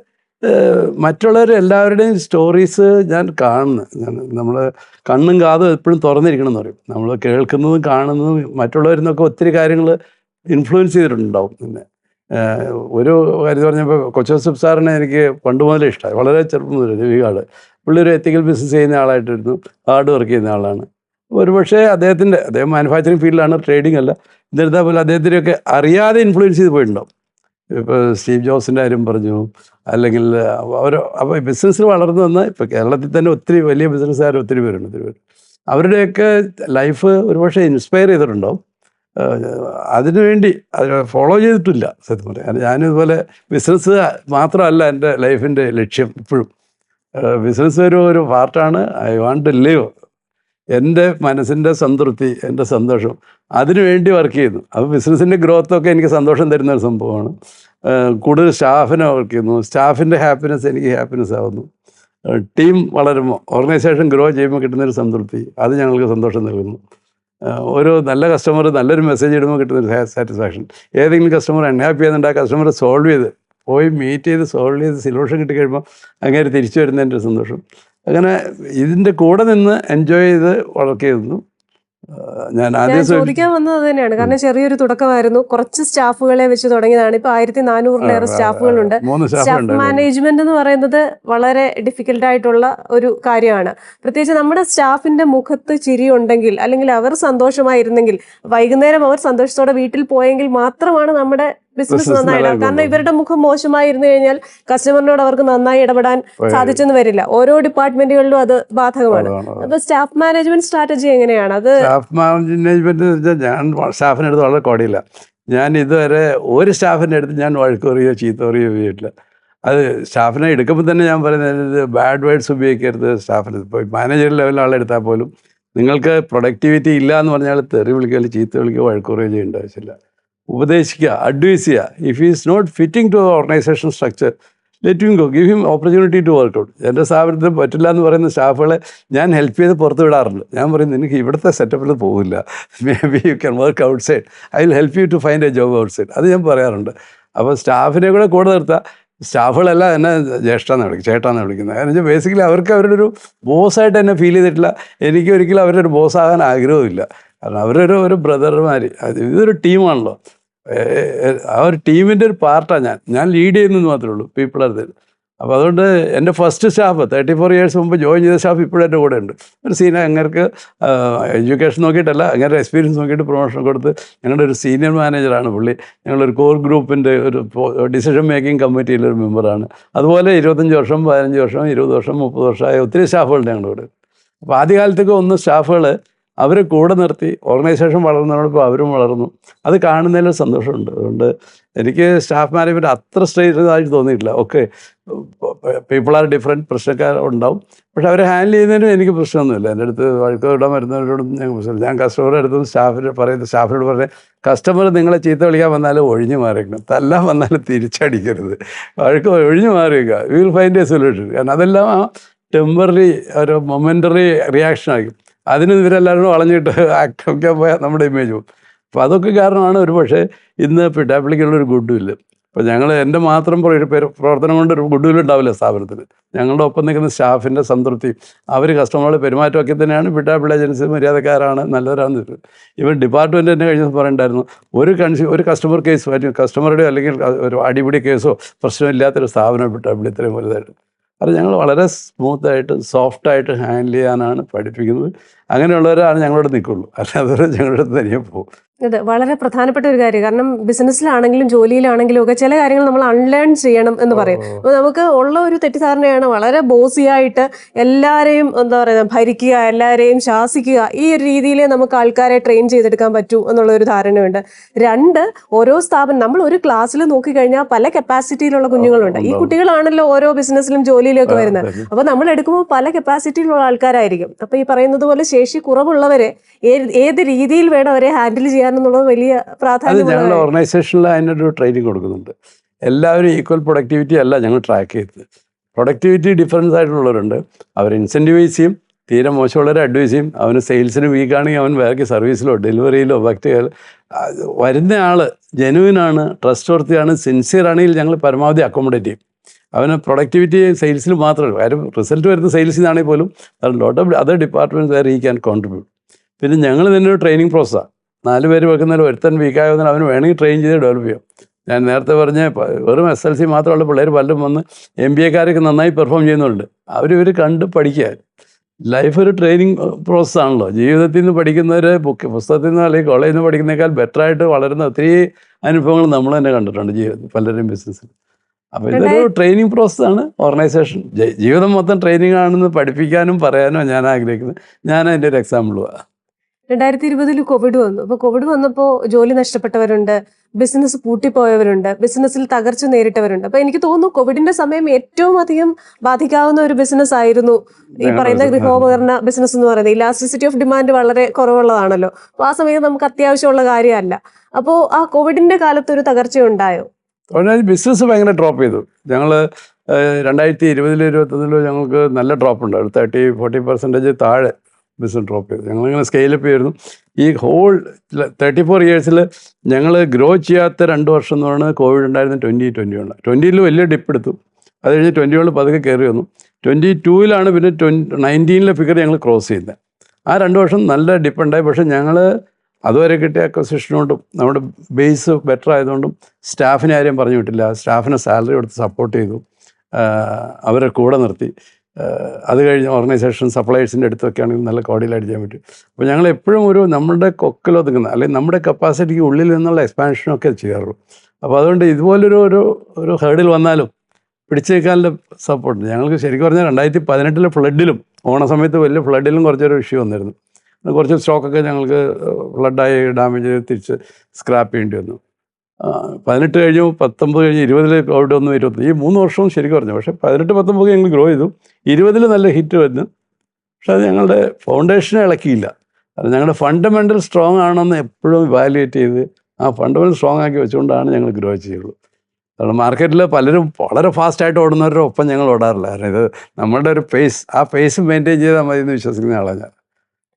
മറ്റുള്ളവർ എല്ലാവരുടെയും സ്റ്റോറീസ് ഞാൻ കാണുന്നു. നമ്മൾ കണ്ണും കാതും എപ്പോഴും തുറന്നിരിക്കണം എന്ന് പറയും. നമ്മൾ കേൾക്കുന്നതും കാണുന്നതും മറ്റുള്ളവരിൽ നിന്നൊക്കെ ഒത്തിരി കാര്യങ്ങൾ ഇൻഫ്ലുവൻസ് ചെയ്തിട്ടുണ്ടാവും. പിന്നെ ഒരു കാര്യം പറഞ്ഞപ്പോൾ കൊച്ചോസഫ് സാറിനെ എനിക്ക് പണ്ട് മുതലേ ഇഷ്ടമായി വളരെ ചെറുപ്പം മുതൽ രവികാട് പുള്ളി ഒരു എത്തിക്കൽ ബിസിനസ് ചെയ്യുന്ന ആളായിട്ടിരുന്നു. ഹാർഡ് വർക്ക് ചെയ്യുന്ന ആളാണ്. ഒരുപക്ഷെ അദ്ദേഹത്തിന്റെ അദ്ദേഹം മാനുഫാക്ചറിങ് ഫീൽഡിലാണ് ട്രേഡിംഗ് അല്ല. എന്നിരുന്നാൽ പോലും അദ്ദേഹത്തിനെയൊക്കെ അറിയാതെ ഇൻഫ്ലുവൻസ് ചെയ്ത് പോയിട്ടുണ്ടാവും. ഇപ്പോൾ സ്റ്റീവ് ജോസിന്റെ കാര്യം പറഞ്ഞു. അല്ലെങ്കിൽ അവർ അപ്പോൾ ബിസിനസ്സിൽ വളർന്നു വന്ന ഇപ്പോൾ കേരളത്തിൽ തന്നെ ഒത്തിരി വലിയ ബിസിനസ്സുകാർ ഒത്തിരി പേരുണ്ട് ഒത്തിരി പേര്. അവരുടെയൊക്കെ ലൈഫ് ഒരുപക്ഷെ ഇൻസ്പയർ ചെയ്തിട്ടുണ്ടാവും അതിനുവേണ്ടി അത് ഫോളോ ചെയ്തിട്ടില്ല സത്യം പറയാം. ഞാനിതുപോലെ ബിസിനസ് മാത്രമല്ല എന്റെ ലൈഫിന്റെ ലക്ഷ്യം ഇപ്പോഴും. ബിസിനസ് ഒരു ഒരു പാർട്ടാണ്. I want to live. എന്റെ മനസ്സിന്റെ സംതൃപ്തി എന്റെ സന്തോഷം അതിനുവേണ്ടി വർക്ക് ചെയ്യുന്നു അപ്പോൾ ബിസിനസ്സിന്റെ ഗ്രോത്തൊക്കെ എനിക്ക് സന്തോഷം തരുന്ന ഒരു സംഭവമാണ്. കൂടുതൽ സ്റ്റാഫിനെ വർക്ക് ചെയ്യുന്നു. സ്റ്റാഫിന്റെ ഹാപ്പിനെസ് എനിക്ക് ഹാപ്പിനെസ് ആവുന്നു. ടീം വളരുമ്പോൾ ഓർഗനൈസേഷൻ ഗ്രോ ചെയ്യുമ്പോൾ കിട്ടുന്നൊരു സംതൃപ്തി അത് ഞങ്ങൾക്ക് സന്തോഷം നൽകുന്നു. ഒരു നല്ല കസ്റ്റമർ നല്ലൊരു മെസ്സേജ് ഇടുമ്പോൾ കിട്ടുന്നൊരു സാറ്റിസ്ഫാക്ഷൻ ഏതെങ്കിലും കസ്റ്റമർ അൺഹാപ്പി ചെയ്യുന്നുണ്ട് ആ കസ്റ്റമറെ സോൾവ് ചെയ്ത് പോയി മീറ്റ് ചെയ്ത് സോൾവ് ചെയ്ത് സൊല്യൂഷൻ കിട്ടിക്കഴിയുമ്പോൾ അങ്ങനെ തിരിച്ചു വരുന്നതിന്റെ സന്തോഷം. അങ്ങനെ ഇതിന്റെ കൂടെ നിന്ന് എൻജോയ് ചെയ്ത് വളർത്തിയിരുന്നു ഞാൻ ആദ്യം ചോദിക്കാൻ വന്നത് തന്നെയാണ്. കാരണം ചെറിയൊരു തുടക്കമായിരുന്നു. കുറച്ച് സ്റ്റാഫുകളെ വെച്ച് തുടങ്ങിയതാണ്. ഇപ്പൊ ആയിരത്തി നാനൂറിലേറെ സ്റ്റാഫുകളുണ്ട് സ്റ്റാഫ് മാനേജ്മെന്റ് എന്ന് പറയുന്നത് വളരെ ഡിഫിക്കൽട്ട് ആയിട്ടുള്ള ഒരു കാര്യമാണ്. പ്രത്യേകിച്ച് നമ്മുടെ സ്റ്റാഫിന്റെ മുഖത്ത് ചിരി ഉണ്ടെങ്കിൽ അല്ലെങ്കിൽ അവർ സന്തോഷമായിരുന്നെങ്കിൽ വൈകുന്നേരം അവർ സന്തോഷത്തോടെ വീട്ടിൽ പോയെങ്കിൽ മാത്രമാണ് നമ്മുടെ ബിസിനസ് നന്നായി കാരണം ഇവരുടെ മുഖം മോശമായിരുന്നു കഴിഞ്ഞാൽ കസ്റ്റമറിനോട് അവർക്ക് നന്നായി ഇടപെടാൻ സാധിച്ചെന്ന് വരില്ല. ഓരോ ഡിപ്പാർട്ട്മെന്റുകളിലും അത് ബാധകമാണ്. അപ്പൊ സ്റ്റാഫ് മാനേജ്മെന്റ് സ്ട്രാറ്റജി എങ്ങനെയാണ്? അത് സ്റ്റാഫ് മാനേജ്മെന്റ് ഞാൻ സ്റ്റാഫിന് അടുത്ത് വളരെ കോടിയില്ല. ഞാൻ ഇതുവരെ ഒരു സ്റ്റാഫിന്റെ അടുത്ത് ഞാൻ വഴക്ക് പറയുകയോ ചീത്ത പറയുകയോ ചെയ്തിട്ടില്ല അത് സ്റ്റാഫിനെ എടുക്കുമ്പോൾ തന്നെ ഞാൻ പറയുന്നത് ബാഡ് വേർഡ്സ് ഉപയോഗിക്കരുത് സ്റ്റാഫിന് ഇപ്പോൾ മാനേജർ ലെവലിൽ ആളെടുത്താൽ പോലും നിങ്ങൾക്ക് പ്രൊഡക്ടിവിറ്റി ഇല്ല എന്ന് പറഞ്ഞാൽ തെറി വിളിക്കുകയോ ചീത്ത വിളിക്കുകയോ വഴക്ക് പറയുകയോ ചെയ്യേണ്ട ആവശ്യമില്ല. ഉപദേശിക്കുക അഡ്വൈസ് ചെയ്യുക. If is not fitting to organisation structure let you go give him opportunity to work out എന്റെ സ്ഥാപനത്തിൽ പറ്റില്ല എന്ന് പറയുന്ന സ്റ്റാഫുകളെ ഞാൻ ഹെൽപ്പ് ചെയ്ത് പുറത്ത് വിടാറുണ്ട്. ഞാൻ പറയും നിനക്ക് ഇവിടുത്തെ സെറ്റപ്പിൽ പോകില്ല maybe you can work outside I will help you to find a job outside അത് ഞാൻ പറയാറുണ്ട്. അപ്പോൾ സ്റ്റാഫിനെ കൂടെ കൂടെ നിർത്താം. സ്റ്റാഫുകളെല്ലാം എന്നെ ജ്യേഷ്ഠാന്ന് വിളിക്കും ചേട്ടാന്ന് വിളിക്കുന്നത് കാരണം വെച്ചാൽ ബേസിക്കലി അവർക്ക് അവരുടെ ഒരു ബോസായിട്ട് എന്നെ ഫീൽ ചെയ്തിട്ടില്ല. എനിക്ക് ഒരിക്കലും അവരുടെ ഒരു ബോസ് ആകാൻ ആഗ്രഹമില്ല കാരണം അവരൊരു ഒരു ബ്രദർമാർ ഇതൊരു ടീമാണല്ലോ. ആ ഒരു ടീമിന്റെ ഒരു പാർട്ടാണ് ഞാൻ. ഞാൻ ലീഡ് ചെയ്യുന്നത് മാത്രമേ ഉള്ളൂ പീപ്പിൾ ദർ അപ്പോൾ അതുകൊണ്ട് എന്റെ first staff thirty four years മുമ്പ് ജോയിൻ ചെയ്ത സ്റ്റാഫ് ഇപ്പോഴും എന്റെ കൂടെ ഉണ്ട്. ഒരു സീനിയർ അങ്ങനെ എഡ്യൂക്കേഷൻ നോക്കിയിട്ടല്ല അങ്ങനെ എക്സ്പീരിയൻസ് നോക്കിയിട്ട് പ്രൊമോഷൻ കൊടുത്ത് ഞങ്ങളുടെ ഒരു സീനിയർ മാനേജറാണ് പുള്ളി. ഞങ്ങളൊരു കോർ ഗ്രൂപ്പിന്റെ ഒരു ഡിസിഷൻ മേക്കിംഗ് കമ്മിറ്റിയിലെ ഒരു മെമ്പറാണ് അതുപോലെ ഇരുപത്തഞ്ച് വർഷം പതിനഞ്ച് വർഷം ഇരുപത് വർഷം മുപ്പത് വർഷമായ ഒത്തിരി സ്റ്റാഫുകളുണ്ട് ഞങ്ങളുടെ കൂടെ. അപ്പോൾ ആദ്യകാലത്തൊക്കെ ഒന്ന് സ്റ്റാഫുകൾ അവരെ കൂടെ നിർത്തി ഓർഗനൈസേഷൻ വളർന്നപ്പോൾ അവരും വളർന്നു. അത് കാണുന്നതിൽ സന്തോഷമുണ്ട്. അതുകൊണ്ട് എനിക്ക് സ്റ്റാഫ് മാനേജ്മെന്റ് അത്ര സ്ട്രേറ്റായിട്ട് തോന്നിയിട്ടില്ല. ഓക്കെ പീപ്പിൾ ആർ ഡിഫറെന്റ് പ്രശ്നക്കാർ ഉണ്ടാവും. പക്ഷെ അവരെ ഹാൻഡിൽ ചെയ്യുന്നതിനും എനിക്ക് പ്രശ്നമൊന്നുമില്ല. എന്റെ അടുത്ത് വഴക്ക് ഇടാൻ വരുന്നവരോടും ഞങ്ങൾക്ക് പ്രശ്നമില്ല. ഞാൻ കസ്റ്റമറുടെ അടുത്തും സ്റ്റാഫിന് പറയുന്ന സ്റ്റാഫിനോട് പറഞ്ഞ കസ്റ്റമർ നിങ്ങളെ ചീത്ത വിളിക്കാൻ വന്നാലും ഒഴിഞ്ഞു മാറിക്കണം തല്ല വന്നാലും തിരിച്ചടിക്കരുത്. വഴക്ക് ഒഴിഞ്ഞു മാറിയേക്കുക. വിൽ ഫൈൻഡ് എ സൊല്യൂഷൻ കാരണം അതെല്ലാം ആ ടെമ്പററി ഒരു മൊമെന്ററി റിയാക്ഷൻ ആയിരിക്കും. അതിന് ഇവരെല്ലാവരും വളഞ്ഞിട്ട് ആക്രമിക്കാൻ പോയാൽ നമ്മുടെ ഇമേജ് പോകും. അപ്പോൾ അതൊക്കെ കാരണമാണ് ഒരു പക്ഷേ ഇന്ന് പിട്ടാപ്പിളിക്കുള്ള ഒരു ഗുഡ് വില്ല് അപ്പോൾ ഞങ്ങൾ എന്റെ മാത്രം പ്ര- പ്ര- പ്രവർത്തനം കൊണ്ട് ഒരു ഗുഡ് വില്ല് ഉണ്ടാവില്ല സ്ഥാപനത്തിന് ഞങ്ങളുടെ ഒപ്പം നിൽക്കുന്ന സ്റ്റാഫിന്റെ സംതൃപ്തി അവർ കസ്റ്റമറുടെ പെരുമാറ്റമൊക്കെ തന്നെയാണ് പിട്ടാപ്പിളി ഏജൻസി മര്യാദക്കാരാണ് നല്ലവരാണെന്ന് ഇത്. ഇവൻ ഡിപ്പാർട്ട്മെന്റ് തന്നെ കഴിഞ്ഞ പറയണ്ടായിരുന്നു ഒരു കൺസ്യൂ ഒരു കസ്റ്റമർ കേസ് കസ്റ്റമറുടെ അല്ലെങ്കിൽ ഒരു അടിപിടി കേസോ പ്രശ്നമില്ലാത്തൊരു സ്ഥാപനം പിട്ടാപ്പിളി ഇത്രയും വലുതായിട്ട്. അത് ഞങ്ങൾ വളരെ സ്മൂത്തായിട്ട് സോഫ്റ്റായിട്ട് ഹാൻഡിൽ ചെയ്യാനാണ് പഠിപ്പിക്കുന്നത്. അങ്ങനെയുള്ളവരാണ് ഞങ്ങളോട് നിൽക്കുള്ളൂ. അല്ലാതെ ഞങ്ങളുടെ അടുത്ത് തനിയെ പോകും. അതെ വളരെ പ്രധാനപ്പെട്ട ഒരു കാര്യം. കാരണം ബിസിനസ്സിലാണെങ്കിലും ജോലിയിലാണെങ്കിലും ഒക്കെ ചില കാര്യങ്ങൾ നമ്മൾ അൺലേൺ ചെയ്യണം എന്ന് പറയും. അപ്പോൾ നമുക്ക് ഉള്ള ഒരു തെറ്റിദ്ധാരണയാണ് വളരെ ബോസിയായിട്ട് എല്ലാവരെയും എന്താ പറയുക ഭരിക്കുക എല്ലാവരെയും ശാസിക്കുക ഈ ഒരു രീതിയിലേ നമുക്ക് ആൾക്കാരെ ട്രെയിൻ ചെയ്തെടുക്കാൻ പറ്റൂ എന്നുള്ള ഒരു ധാരണയുണ്ട്. രണ്ട് ഓരോ സ്ഥാപനം നമ്മൾ ഒരു ക്ലാസ്സിൽ നോക്കിക്കഴിഞ്ഞാൽ പല കപ്പാസിറ്റിയിലുള്ള കുഞ്ഞുങ്ങളുണ്ട്. ഈ കുട്ടികളാണല്ലോ ഓരോ ബിസിനസ്സിലും ജോലിയിലും ഒക്കെ വരുന്നത്. അപ്പോൾ നമ്മൾ എടുക്കുമ്പോൾ പല കപ്പാസിറ്റിയിലുള്ള ആൾക്കാരായിരിക്കും. അപ്പോൾ ഈ പറയുന്നത് പോലെ ശേഷി കുറവുള്ളവരെ ഏത് രീതിയിൽ വേണം അവരെ ഹാൻഡിൽ ചെയ്യാനെന്നുള്ളത് വലിയ പ്രാധാന്യം ഞങ്ങൾ ഞങ്ങളുടെ ഓർഗനൈസേഷനിൽ അതിനൊരു ട്രെയിനിങ് കൊടുക്കുന്നുണ്ട്. എല്ലാവരും ഈക്വൽ പ്രൊഡക്ടിവിറ്റി അല്ല ഞങ്ങൾ ട്രാക്ക് ചെയ്തത്. Productivity difference ആയിട്ടുള്ളവരുണ്ട്. അവർ ഇൻസെന്റീവൈസ് ചെയ്യും തീരെ മോശമുള്ളവരെ അഡ്വൈസ് ചെയ്യും. അവന് സെയിൽസിന് വീക്കാണെങ്കിൽ അവൻ വേറെ സർവീസിലോ ഡെലിവറിയിലോ ബാക്കി വരുന്ന ആൾ ജെനുവിനാണ് ട്രസ്റ്റ് വർത്തിയാണ് സിൻസിയർ ആണെങ്കിൽ ഞങ്ങൾ പരമാവധി അക്കോമഡേറ്റ് ചെയ്യും. അവന് പ്രൊഡക്ടിവിറ്റി സെയിൽസിൽ മാത്രമല്ല കാര്യം റിസൾട്ട് വരുന്ന സെയിൽസിൽ നിന്നാണെങ്കിൽ പോലും lot of other departments where we can contribute പിന്നെ ഞങ്ങൾ തന്നെ ഒരു ട്രെയിനിങ് പ്രോസസ്സാണ് നാല് പേര് വെക്കുന്നതിൽ ഒരുത്തൻ വീക്കായതിനാൽ അവന് വേണമെങ്കിൽ ട്രെയിൻ ചെയ്ത് ഡെവലപ്പ് ചെയ്യാം. ഞാൻ നേരത്തെ പറഞ്ഞ വെറും എസ് എൽ സി മാത്രമുള്ള പിള്ളേർ പലരും വന്ന് എം ബി എക്കാരൊക്കെ നന്നായി പെർഫോം ചെയ്യുന്നുണ്ട് അവരിവർ കണ്ട് പഠിക്കുക. ലൈഫ് ഒരു ട്രെയിനിങ് പ്രോസസ് ആണല്ലോ. ജീവിതത്തിൽ നിന്ന് പഠിക്കുന്നവർ ബുക്ക് പുസ്തകത്തിൽ നിന്ന് അല്ലെങ്കിൽ കോളേജിൽ നിന്ന് പഠിക്കുന്നേക്കാൾ ബെറ്ററായിട്ട് വളരുന്ന ഒത്തിരി അനുഭവങ്ങൾ നമ്മൾ തന്നെ കണ്ടിട്ടുണ്ട് ജീവിതത്തിൽ പലരുടെയും ബിസിനസ്സിൽ അപ്പോൾ ഇതൊരു ട്രെയിനിങ് പ്രോസസ് ആണ് ഓർഗനൈസേഷൻ ജീവിതം മൊത്തം ട്രെയിനിങ് ആണെന്ന് പഠിപ്പിക്കാനും പറയാനും ഞാൻ ആഗ്രഹിക്കുന്നത് ഞാൻ അതിന്റെ ഒരു എക്സാമ്പിൾ എക്സാമ്പിളുമാണ് രണ്ടായിരത്തി ഇരുപതിൽ കോവിഡ് വന്നു. അപ്പോൾ കോവിഡ് വന്നപ്പോൾ ജോലി നഷ്ടപ്പെട്ടവരുണ്ട് ബിസിനസ് പൂട്ടിപ്പോയവരുണ്ട് ബിസിനസ്സിൽ തകർച്ച നേരിട്ടവരുണ്ട്. അപ്പൊ എനിക്ക് തോന്നുന്നു കോവിഡിന്റെ സമയം ഏറ്റവും അധികം ബാധിക്കാവുന്ന ഒരു ബിസിനസ് ആയിരുന്നു ഈ പറയുന്ന. ഗൃഹോപകരണ ബിസിനസ് എന്ന് പറയുന്നത്. ഇലാസ്റ്റിസിറ്റി ഓഫ് ഡിമാൻഡ് വളരെ കുറവുള്ളതാണല്ലോ. അപ്പോൾ ആ സമയത്ത് നമുക്ക് അത്യാവശ്യമുള്ള കാര്യമല്ല. അപ്പോൾ ആ കോവിഡിന്റെ കാലത്ത് ഒരു തകർച്ച ഉണ്ടായോ ബിസിനസ് ഭയങ്കര ഡ്രോപ്പ് ചെയ്തു. ഞങ്ങൾ രണ്ടായിരത്തി ഇരുപതിലോ ഇരുപത്തൊന്നിലോ ഞങ്ങൾക്ക് നല്ല ഡ്രോപ്പ് ഉണ്ട്. ഒരു തേർട്ടി ഫോർട്ടി പെർസെന്റേജ് താഴെ ബിസിനസ് ഡ്രോപ്പ് ചെയ്തു. ഞങ്ങളിങ്ങനെ സ്കെയിലപ്പ് ചെയ്യുന്നു ഈ ഹോൾ തേർട്ടി ഫോർ ഇയേഴ്സിൽ ഞങ്ങൾ ഗ്രോ ചെയ്യാത്ത രണ്ട് വർഷം എന്ന് പറയുന്നത് കോവിഡ് ഉണ്ടായിരുന്ന ട്വന്റി ട്വന്റി വണ് ട്വന്റിയിൽ വലിയ ഡിപ്പ് എടുത്തു. അത് കഴിഞ്ഞ് ട്വന്റി വണ്ണിൽ പതുക്കെ കയറി വന്നു. ട്വന്റി ടൂവിലാണ് പിന്നെ ട്വന്റി നയന്റീനിലെ ഫിഗർ ഞങ്ങൾ ക്രോസ് ചെയ്യുന്നത് ആ രണ്ട് വർഷം നല്ല ഡിപ്പ് ഉണ്ടായി. പക്ഷേ ഞങ്ങൾ അതുവരെ കിട്ടിയ അക്വസിഷനുകൊണ്ടും നമ്മുടെ ബേസ് ബെറ്റർ ആയതുകൊണ്ടും സ്റ്റാഫിനെ ആരെയും പറഞ്ഞു വിട്ടില്ല. സ്റ്റാഫിനെ സാലറി കൊടുത്ത് സപ്പോർട്ട് ചെയ്തു. അവരെ കൂടെ നിർത്തി. അത് കഴിഞ്ഞ് ഓർഗനൈസേഷൻ സപ്ലൈസിന്റെ അടുത്തൊക്കെ ആണെങ്കിൽ നല്ല കോടിയിലായിട്ട് ചെയ്യാൻ പറ്റും. അപ്പോൾ ഞങ്ങൾ എപ്പോഴും ഒരു നമ്മുടെ കൊക്കിലൊതുങ്ങുന്ന അല്ലെങ്കിൽ നമ്മുടെ കപ്പാസിറ്റിക്ക് ഉള്ളിൽ നിന്നുള്ള എക്സ്പാൻഷനൊക്കെ ചെയ്യാറുള്ളൂ. അപ്പോൾ അതുകൊണ്ട് ഇതുപോലൊരു ഒരു ഒരു ഹേർഡിൽ വന്നാലും പിടിച്ചു നിൽക്കാനുള്ള സപ്പോർട്ട് ഞങ്ങൾക്ക് ശരിക്കും പറഞ്ഞാൽ രണ്ടായിരത്തി പതിനെട്ടിലെ ഫ്ലഡിലും ഓണ സമയത്ത് വലിയ ഫ്ലഡിലും കുറച്ചൊരു ഇഷ്യൂ വന്നിരുന്നു. കുറച്ച് സ്റ്റോക്കൊക്കെ ഞങ്ങൾക്ക് ഫ്ലഡായി ഡാമേജ് തിരിച്ച് സ്ക്രാപ്പ് ചെയ്യേണ്ടി വന്നു. പതിനെട്ട് കഴിഞ്ഞു പത്തൊമ്പത് കഴിഞ്ഞ് ഇരുപതിൽ അവിടെ ഒന്നും ഇരുപത്തി ഈ മൂന്ന് വർഷവും ശരിക്കും പറഞ്ഞു പക്ഷേ പതിനെട്ട് പത്തൊമ്പത് ഞങ്ങൾ ഗ്രോ ചെയ്തു. ഇരുപതിൽ നല്ല ഹിറ്റ് വരുന്നു പക്ഷേ അത് ഞങ്ങളുടെ ഫൗണ്ടേഷനെ ഇളക്കിയില്ല. അത് ഞങ്ങളുടെ ഫണ്ടമെന്റൽ സ്ട്രോങ് ആണെന്ന് എപ്പോഴും വാലുവേറ്റ് ചെയ്ത് ആ ഫണ്ടമെന്റൽ സ്ട്രോങ് ആക്കി വെച്ചുകൊണ്ടാണ് ഞങ്ങൾ ഗ്രോ ചെയ്യുള്ളൂ. കാരണം മാർക്കറ്റിൽ പലരും വളരെ ഫാസ്റ്റായിട്ട് ഓടുന്നവരുടെ ഒപ്പം ഞങ്ങൾ ഓടാറില്ല. കാരണം ഇത് നമ്മുടെ ഒരു പേസ് ആ പേസ് മെയിന്റെയിൻ ചെയ്താൽ മതി എന്ന് വിശ്വസിക്കുന്ന ആളാണ് ഞാൻ.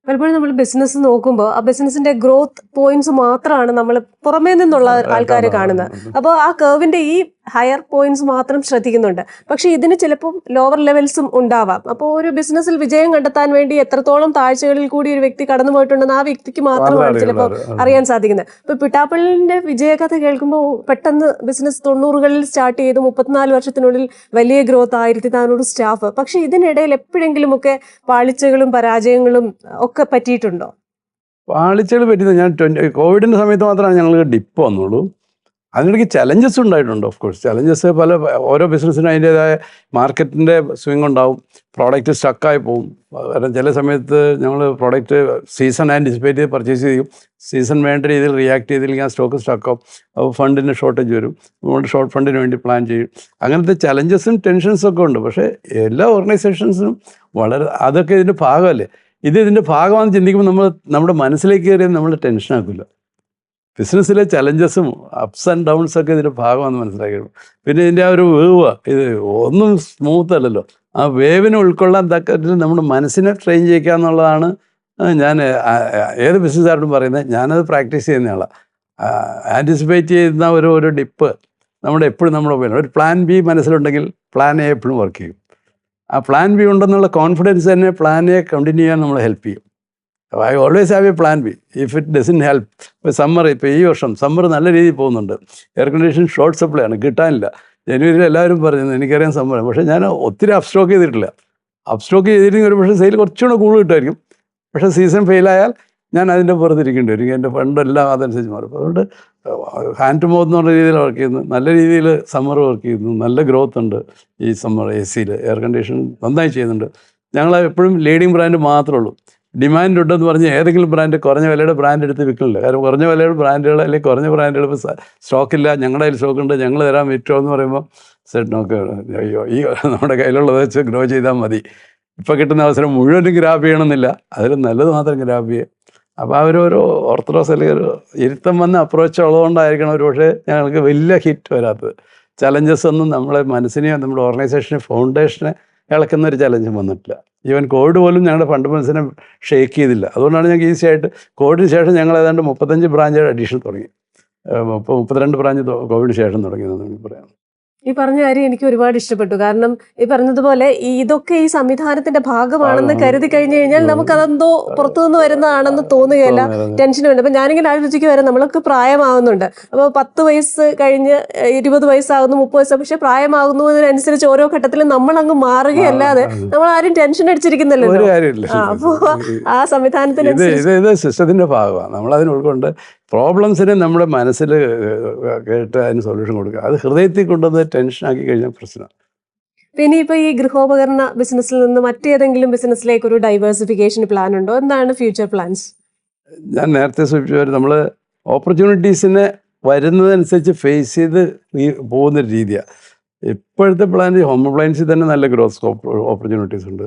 പലപ്പോഴും നമ്മൾ ബിസിനസ് നോക്കുമ്പോൾ ആ ബിസിനസിന്റെ ഗ്രോത്ത് പോയിന്റ്സ് മാത്രമാണ് നമ്മൾ പുറമേ നിന്നുള്ള ആൾക്കാർ കാണുന്നത്. അപ്പോൾ ആ കർവിന്റെ ഈ ഹയർ പോയിന്റ്സ് മാത്രം ശ്രദ്ധിക്കുന്നുണ്ട്. പക്ഷേ ഇതിന് ചിലപ്പോൾ ലോവർ ലെവൽസും ഉണ്ടാവാം. അപ്പോൾ ഒരു ബിസിനസ്സിൽ വിജയം കണ്ടെത്താൻ വേണ്ടി എത്രത്തോളം താഴ്ചകളിൽ കൂടി ഒരു വ്യക്തി കടന്നു പോയിട്ടുണ്ടെന്ന് ആ വ്യക്തിക്ക് മാത്രമാണ് ചിലപ്പോൾ അറിയാൻ സാധിക്കുന്നത്. ഇപ്പൊ പിട്ടാപ്പള്ളിന്റെ വിജയകഥ കേൾക്കുമ്പോൾ പെട്ടെന്ന് ബിസിനസ് തൊണ്ണൂറുകളിൽ സ്റ്റാർട്ട് ചെയ്ത് മുപ്പത്തിനാല് വർഷത്തിനുള്ളിൽ വലിയ ഗ്രോത്ത് ആയിരത്തി നാനൂറ് സ്റ്റാഫ് പക്ഷെ ഇതിനിടയിൽ എപ്പോഴെങ്കിലുമൊക്കെ പാളിച്ചകളും പരാജയങ്ങളും ഒക്കെ പറ്റിയിട്ടുണ്ടോ? പാളിച്ചകൾ പറ്റുന്നത് ഞാൻ ട്വന്റി കോവിഡിന്റെ സമയത്ത് മാത്രമാണ് ഞങ്ങൾക്ക് ഡിപ്പ് വന്നുള്ളൂ. അതിനിടയ്ക്ക് ചലഞ്ചസ് ഉണ്ടായിട്ടുണ്ട് ഓഫ് കോഴ്സ് ചലഞ്ചസ് പല ഓരോ ബിസിനസ്സിനും അതിന്റേതായ മാർക്കറ്റിന്റെ സ്വിങ് ഉണ്ടാവും പ്രോഡക്റ്റ് സ്റ്റക്കായി പോകും കാരണം ചില സമയത്ത് ഞങ്ങൾ പ്രോഡക്റ്റ് സീസൺ ആന്റിസിപ്പേറ്റ് ചെയ്ത് പർച്ചേസ് ചെയ്യും. സീസൺ വേണ്ട രീതിയിൽ റിയാക്ട് ചെയ്തില്ലെങ്കിൽ ആ സ്റ്റോക്ക് സ്റ്റക്കാവും അപ്പോൾ ഫണ്ടിന് ഷോർട്ടേജ് വരും. അതുകൊണ്ട് ഷോർട്ട് ഫണ്ടിന് വേണ്ടി പ്ലാൻ ചെയ്യും. അങ്ങനത്തെ ചലഞ്ചസും ടെൻഷൻസും ഒക്കെ ഉണ്ട്. പക്ഷേ എല്ലാ ഓർഗനൈസേഷൻസിനും വളരെ അതൊക്കെ ഇതിന്റെ ഭാഗമല്ലേ? ഇത് ഇതിന്റെ ഭാഗമാണെന്ന് ചിന്തിക്കുമ്പോൾ നമ്മൾ നമ്മുടെ മനസ്സിലേക്ക് കയറിയത് നമ്മൾ ടെൻഷനാക്കില്ല ബിസിനസ്സിലെ ചലഞ്ചസും അപ്സ് ആൻഡ് ഡൗൺസ് ഒക്കെ ഇതിന്റെ ഭാഗമാണെന്ന് മനസ്സിലാക്കി പിന്നെ ഇതിന്റെ ആ ഒരു വേവ് ഇത് ഒന്നും സ്മൂത്ത് അല്ലല്ലോ. ആ വേവിനെ ഉൾക്കൊള്ളാൻ തക്ക നമ്മുടെ മനസ്സിനെ ട്രെയിൻ ചെയ്യിക്കുക എന്നുള്ളതാണ് ഞാൻ ഏത് ബിസിനസ്സുകാരോടും പറയുന്നത് ഞാനത് പ്രാക്ടീസ് ചെയ്യുന്ന ആളാണ് ആന്റിസിപ്പേറ്റ് ചെയ്യുന്ന ഒരു ഒരു ഡിപ്പ് നമ്മുടെ എപ്പോഴും നമ്മുടെ ഉപയോഗം ഒരു പ്ലാൻ ബി മനസ്സിലുണ്ടെങ്കിൽ പ്ലാൻ എ എപ്പോഴും വർക്ക് ചെയ്യും. ആ പ്ലാൻ ബി ഉണ്ടെന്നുള്ള കോൺഫിഡൻസ് തന്നെ പ്ലാൻ എ കണ്ടിന്യൂ ചെയ്യാൻ നമ്മളെ ഹെൽപ്പ് ചെയ്യും. I always have a plan B if it doesn't help ഇപ്പോൾ സമ്മർ ഇപ്പോൾ ഈ വർഷം സമ്മർ നല്ല രീതിയിൽ പോകുന്നുണ്ട്. എയർ കണ്ടീഷൻ ഷോർട്ട് സപ്ലൈ ആണ്. കിട്ടാനില്ല. ജനുവരിയിൽ എല്ലാവരും പറഞ്ഞു എനിക്കറിയാം സമ്മർ പക്ഷേ ഞാൻ ഒത്തിരി അപ്സ്റ്റോക്ക് ചെയ്തിട്ടില്ല. അപ്സ്റ്റോക്ക് ചെയ്തിരുന്നെങ്കിൽ ഒരു പക്ഷേ സെയിൽ കുറച്ചുകൂടെ കൂടുതൽ കിട്ടുമായിരിക്കും. പക്ഷേ സീസൺ ഫെയിലായാൽ ഞാൻ അതിന്റെ പുറത്തിരിക്കേണ്ടി വരും. എന്റെ ഫണ്ടെല്ലാം അതനുസരിച്ച് മാറും. അതുകൊണ്ട് ഹാൻഡ് ടു മൗത്ത് എന്ന് പറഞ്ഞ രീതിയിൽ വർക്ക് ചെയ്യുന്നു. നല്ല രീതിയിൽ സമ്മർ വർക്ക് ചെയ്യുന്നു. നല്ല ഗ്രോത്ത് ഉണ്ട് ഈ സമ്മർ എ സിയിൽ എയർ കണ്ടീഷൻ നന്നായി ചെയ്യുന്നുണ്ട്. ഞങ്ങൾ എപ്പോഴും ലീഡിങ് ബ്രാൻഡ് മാത്രമേ ഉള്ളൂ. ഡിമാൻഡ് ഉണ്ടെന്ന് പറഞ്ഞ് ഏതെങ്കിലും ബ്രാൻഡ് കുറഞ്ഞ വിലയുടെ ബ്രാൻഡ് എടുത്ത് വിൽക്കണില്ല കാരണം കുറഞ്ഞ വിലയുടെ ബ്രാൻഡുകൾ അല്ലെങ്കിൽ കുറഞ്ഞ ബ്രാൻഡുകൾ ഇപ്പോൾ സ്റ്റോക്കില്ല ഞങ്ങളുടെ കയ്യിൽ സ്റ്റോക്ക് ഉണ്ട് ഞങ്ങൾ തരാൻ വിറ്റോ എന്ന് പറയുമ്പോൾ സെറ്റ് നോക്ക് അയ്യോ ഈ നമ്മുടെ കയ്യിലുള്ളത് വെച്ച് ഗ്രോ ചെയ്താൽ മതി. ഇപ്പോൾ കിട്ടുന്ന അവസരം മുഴുവനും ഗ്രാഫ് ചെയ്യണമെന്നില്ല. അതിൽ നല്ലത് മാത്രം ഗ്രാഫ് ചെയ്യുക. അപ്പോൾ അവരൊരു ഓർത്തഡോക്സ് അല്ലെങ്കിൽ ഒരു ഇരുത്തം വന്ന അപ്രോച്ച് ഉള്ളതുകൊണ്ടായിരിക്കണം ഒരു പക്ഷേ ഞങ്ങൾക്ക് വലിയ ഹിറ്റ് വരാത്തത്. ചലഞ്ചസ് ഒന്നും നമ്മളെ മനസ്സിനെയോ നമ്മുടെ ഓർഗനൈസേഷനെ ഫൗണ്ടേഷനെ ഇളക്കുന്ന ഒരു ചലഞ്ചും വന്നിട്ടില്ല. ഈവൻ കോവിഡ് പോലും ഞങ്ങളുടെ ഫണ്ട് മനസ്സിനെ ഷേക്ക് ചെയ്തില്ല. അതുകൊണ്ടാണ് ഞങ്ങൾക്ക് ഈസി ആയിട്ട് കോവിഡിന് ശേഷം ഞങ്ങൾ ഏതാണ്ട് മുപ്പത്തഞ്ച് ബ്രാഞ്ചുകൾ അഡീഷൻ തുടങ്ങി. മുപ്പത്തിരണ്ട് ബ്രാഞ്ച് കോവിഡിന് ശേഷം തുടങ്ങിയതെന്ന് പറയാം ഈ പറഞ്ഞ കാര്യം എനിക്ക് ഒരുപാട് ഇഷ്ടപ്പെട്ടു. കാരണം ഈ പറഞ്ഞതുപോലെ ഇതൊക്കെ ഈ സംവിധാനത്തിന്റെ ഭാഗമാണെന്ന് കരുതി കഴിഞ്ഞു കഴിഞ്ഞാൽ നമുക്ക് അതെന്തോ പുറത്തുനിന്ന് വരുന്നതാണെന്ന് തോന്നുകയല്ല. ടെൻഷനുണ്ട് അപ്പൊ ഞാനിങ്ങനെ ആലോചിക്കുക വരെ നമ്മളൊക്കെ പ്രായമാവുന്നുണ്ട് അപ്പോൾ പത്ത് വയസ്സ് കഴിഞ്ഞ് ഇരുപത് വയസ്സാകുന്നു മുപ്പത് വയസ്സ് പക്ഷെ പ്രായമാകുന്നതിനനുസരിച്ച് ഓരോ ഘട്ടത്തിലും നമ്മൾ അങ്ങ് മാറുകയല്ലാതെ നമ്മൾ ആരും ടെൻഷൻ അടിച്ചിരിക്കുന്നില്ലല്ലോ. അപ്പോ ആ സംവിധാനത്തിന് ഇത് ഭാഗമാണ്. നമ്മളതിന് ഉൾക്കൊണ്ട് പ്രോബ്ലംസിനെ നമ്മുടെ മനസ്സിൽ കേട്ട് അതിന് സൊല്യൂഷൻ കൊടുക്കുക. അത് ഹൃദയത്തിൽ കൊണ്ടുവന്ന് ടെൻഷനാക്കി കഴിഞ്ഞാൽ പ്രശ്നമാണ്. പിന്നെ ഇപ്പൊ ഈ ഗൃഹോപകരണ ബിസിനസ്സിൽ നിന്ന് മറ്റേതെങ്കിലും ബിസിനസ്സിലേക്ക് ഒരു ഡൈവേഴ്സിഫിക്കേഷൻ പ്ലാൻ ഉണ്ടോ? എന്താണ് ഫ്യൂച്ചർ പ്ലാൻസ് ഞാൻ നേരത്തെ സൂചിപ്പിച്ചു നമ്മൾ ഓപ്പർച്യൂണിറ്റീസിനെ വരുന്നതനുസരിച്ച് ഫേസ് ചെയ്ത് പോകുന്ന രീതിയാണ് ഇപ്പോഴത്തെ പ്ലാൻ ഹോം അപ്ലയൻസിൽ തന്നെ നല്ല ഗ്രോത്ത് സ്കോപ്പ് ഓപ്പർച്യൂണിറ്റീസ് ഉണ്ട്.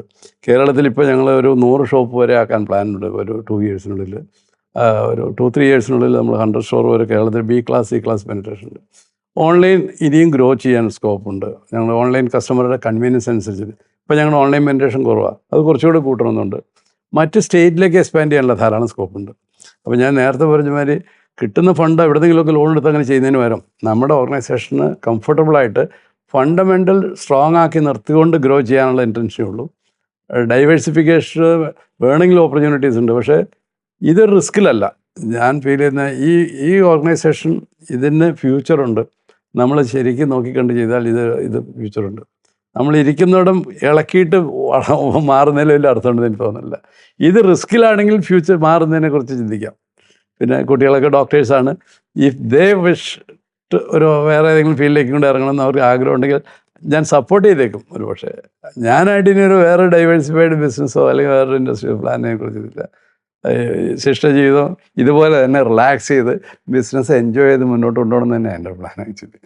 കേരളത്തിൽ ഇപ്പോൾ ഞങ്ങൾ ഒരു നൂറ് ഷോപ്പ് വരെ ആക്കാൻ പ്ലാൻ ഉണ്ട്. ഒരു ടു ഇയേഴ്സിനുള്ളിൽ ഒരു ടു ത്രീ ഇയേഴ്സിനുള്ളിൽ നമ്മൾ ഹൺഡ്രഡ് സ്റ്റോർ വരെ കേരളത്തിൽ B class C class penetration ഉണ്ട്. ഓൺലൈൻ ഇനിയും ഗ്രോ ചെയ്യാൻ സ്കോപ്പ് ഉണ്ട്. ഞങ്ങൾ ഓൺലൈൻ കസ്റ്റമറുടെ കൺവീനിയൻസ് അനുസരിച്ച് ഇപ്പോൾ ഞങ്ങൾ ഓൺലൈൻ പെനിട്രേഷൻ കുറവാണ് അത് കുറച്ചുകൂടി കൂട്ടണമെന്നുണ്ട്. മറ്റ് സ്റ്റേറ്റിലേക്ക് എക്സ്പാൻഡ് ചെയ്യാനുള്ള ധാരാളം സ്കോപ്പ് ഉണ്ട്. അപ്പോൾ ഞാൻ നേരത്തെ പറഞ്ഞ മാതിരി കിട്ടുന്ന ഫണ്ട് എവിടെയെങ്കിലുമൊക്കെ ലോൺ എടുത്ത് അങ്ങനെ ചെയ്യുന്നതിന് പകരം നമ്മുടെ ഓർഗനൈസേഷന് കംഫർട്ടബിളായിട്ട് ഫണ്ടമെന്റൽ സ്ട്രോങ് ആക്കി നിർത്തിക്കൊണ്ട് ഗ്രോ ചെയ്യാനുള്ള ഇന്റൻഷനേ ഉള്ളൂ. ഡൈവേഴ്സിഫിക്കേഷൻ വേണമെങ്കിൽ ഓപ്പർച്യൂണിറ്റീസ് ഉണ്ട്. പക്ഷേ ഇത് റിസ്കിലല്ല ഞാൻ ഫീൽ ചെയ്യുന്ന ഈ ഈ ഓർഗനൈസേഷൻ ഇതിന് ഫ്യൂച്ചറുണ്ട് നമ്മൾ ശരിക്കും നോക്കിക്കണ്ട് ചെയ്താൽ ഇത് ഇത് ഫ്യൂച്ചറുണ്ട് നമ്മൾ ഇരിക്കുന്നിടം ഇളക്കിയിട്ട് മാറുന്നതിൽ വലിയ അർത്ഥമുണ്ടെന്ന് എനിക്ക് തോന്നുന്നില്ല. ഇത് റിസ്കിലാണെങ്കിൽ ഫ്യൂച്ചർ മാറുന്നതിനെ കുറിച്ച് ചിന്തിക്കാം. പിന്നെ കുട്ടികളൊക്കെ ഡോക്ടേഴ്സാണ് ഇഫ് ദേ വിഷ് ഒരു വേറെ ഏതെങ്കിലും ഫീൽഡിലേക്ക് കൊണ്ട് ഇറങ്ങണം എന്ന് അവർക്ക് ആഗ്രഹം ഉണ്ടെങ്കിൽ ഞാൻ സപ്പോർട്ട് ചെയ്തേക്കും ഒരു പക്ഷേ ഞാനായിട്ട് ഇനി ഒരു വേറെ ഡൈവേഴ്സിഫൈഡ് ബിസിനസ്സോ അല്ലെങ്കിൽ വേറൊരു ഇൻഡസ്ട്രിയോ പ്ലാനിനെ കുറിച്ചില്ല ശിഷ്ട ജീവിതം ഇതുപോലെ തന്നെ റിലാക്സ് ചെയ്ത് ബിസിനസ് എൻജോയ് ചെയ്ത് മുന്നോട്ട് കൊണ്ടുപോകണം തന്നെ എന്റെ പ്ലാൻ ആക്ച്വലി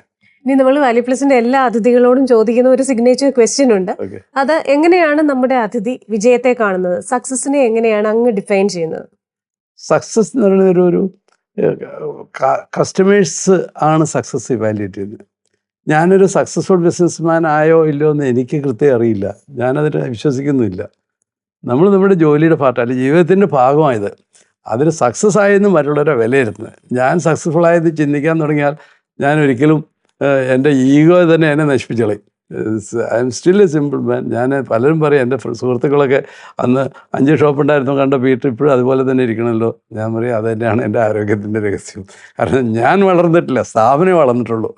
ഇനി നമ്മൾ വാലി പ്ലസിന്റെ എല്ലാ അതിഥികളോടും ചോദിക്കുന്ന ഒരു സിഗ്നേച്ചർ ക്വസ്റ്റ്യൻ ഉണ്ട്. അത് എങ്ങനെയാണ് നമ്മുടെ അതിഥി വിജയത്തെ കാണുന്നത്? സക്സസിനെ എങ്ങനെയാണ് അങ്ങ് ഡിഫൈൻ ചെയ്യുന്നത്? സക്സസ് എന്ന് പറയുന്ന ഒരു കസ്റ്റമേഴ്സ് ആണ് സക്സസ് ഇവാലുവേറ്റ് ചെയ്യുന്നത്. ഞാനൊരു സക്സസ്ഫുൾ ബിസിനസ്മാൻ ആയോ ഇല്ലയോ എന്ന് എനിക്ക് കൃത്യം അറിയില്ല. ഞാനതിന് വിശ്വസിക്കുന്നുമില്ല. നമ്മൾ നമ്മുടെ ജോലിയുടെ പാർട്ട് അല്ല ജീവിതത്തിന്റെ ഭാഗമായത്. അതിൽ സക്സസ് ആയെന്ന് മറ്റുള്ളവരെ വിലയിരുത്തുന്നത്. ഞാൻ സക്സസ്ഫുൾ ആയത് ചിന്തിക്കാൻ തുടങ്ങിയാൽ ഞാൻ ഒരിക്കലും എന്റെ ഈഗോ തന്നെ എന്നെ നശിപ്പിച്ചളയും. I'm still a simple man ഞാൻ പലരും പറയും എന്റെ സുഹൃത്തുക്കളൊക്കെ അന്ന് അഞ്ച് ഷോപ്പ് ഉണ്ടായിരുന്നു കണ്ട വീട്ടിൽ ഇപ്പോഴും അതുപോലെ തന്നെ ഇരിക്കണമല്ലോ ഞാൻ പറയും അത് തന്നെയാണ് എന്റെ ആരോഗ്യത്തിന്റെ രഹസ്യം. കാരണം ഞാൻ വളർന്നിട്ടില്ല സ്ഥാപനം വളർന്നിട്ടുള്ളൂ.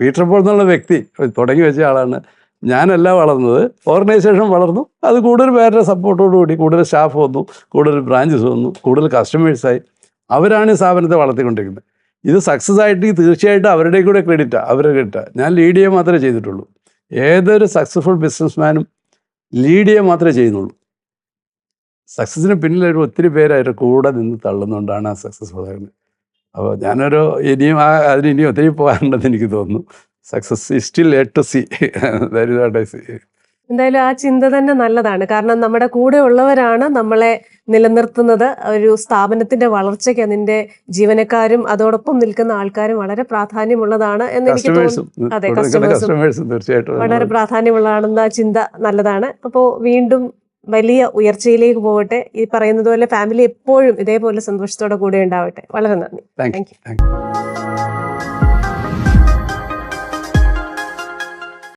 പീറ്റർ പോൾ എന്നുള്ള വ്യക്തി തുടങ്ങി വെച്ച ആളാണ് ഞാനല്ല വളർന്നത് ഓർഗനൈസേഷൻ വളർന്നു. അത് കൂടുതൽ പേരുടെ സപ്പോർട്ടോടുകൂടി കൂടുതൽ സ്റ്റാഫ് വന്നു കൂടുതൽ ബ്രാഞ്ചസ് വന്നു കൂടുതൽ കസ്റ്റമേഴ്സായി അവരാണ് ഈ സ്ഥാപനത്തെ വളർത്തിക്കൊണ്ടിരിക്കുന്നത്. ഇത് സക്സസ് ആയിട്ട് തീർച്ചയായിട്ടും അവരുടെ കൂടെ ക്രെഡിറ്റാണ് അവരുടെ ക്രെഡിറ്റാണ് ഞാൻ ലീഡ് ചെയ്യുക മാത്രമേ ചെയ്തിട്ടുള്ളൂ. ഏതൊരു സക്സസ്ഫുൾ ബിസിനസ്മാനും ലീഡ് ചെയ്യുക മാത്രമേ ചെയ്യുന്നുള്ളൂ. സക്സസിന് പിന്നിൽ ഒരു ഒത്തിരി പേര് അവരുടെ കൂടെ നിന്ന് തള്ളുന്നുകൊണ്ടാണ് ആ സക്സസ്ഫുൾ ആകുന്നത്. അപ്പോൾ ഞാനൊരു ഇനിയും ആ അതിന് ഇനിയും ഒത്തിരി പോകാനുണ്ടെന്ന് എനിക്ക് തോന്നുന്നു. Success still A to C എന്തായാലും ആ ചിന്ത തന്നെ നല്ലതാണ്. കാരണം നമ്മുടെ കൂടെ ഉള്ളവരാണ് നമ്മളെ നിലനിർത്തുന്നത്. ഒരു സ്ഥാപനത്തിന്റെ വളർച്ചയ്ക്ക് അതിന്റെ ജീവനക്കാരും അതോടൊപ്പം നിൽക്കുന്ന ആൾക്കാരും വളരെ പ്രാധാന്യമുള്ളതാണ് എന്ന് എനിക്ക് തോന്നുന്നു. അതെ, കസ്റ്റമേഴ്സും തീർച്ചയായിട്ടും. വളരെ പ്രാധാന്യമുള്ളതാണെന്ന ആ ചിന്ത നല്ലതാണ്. അപ്പോൾ വീണ്ടും വലിയ ഉയർച്ചയിലേക്ക് പോകട്ടെ. ഈ പറയുന്നത് പോലെ ഫാമിലി എപ്പോഴും ഇതേപോലെ സന്തോഷത്തോടെ കൂടെ ഉണ്ടാവട്ടെ. വളരെ നന്ദി. Thank you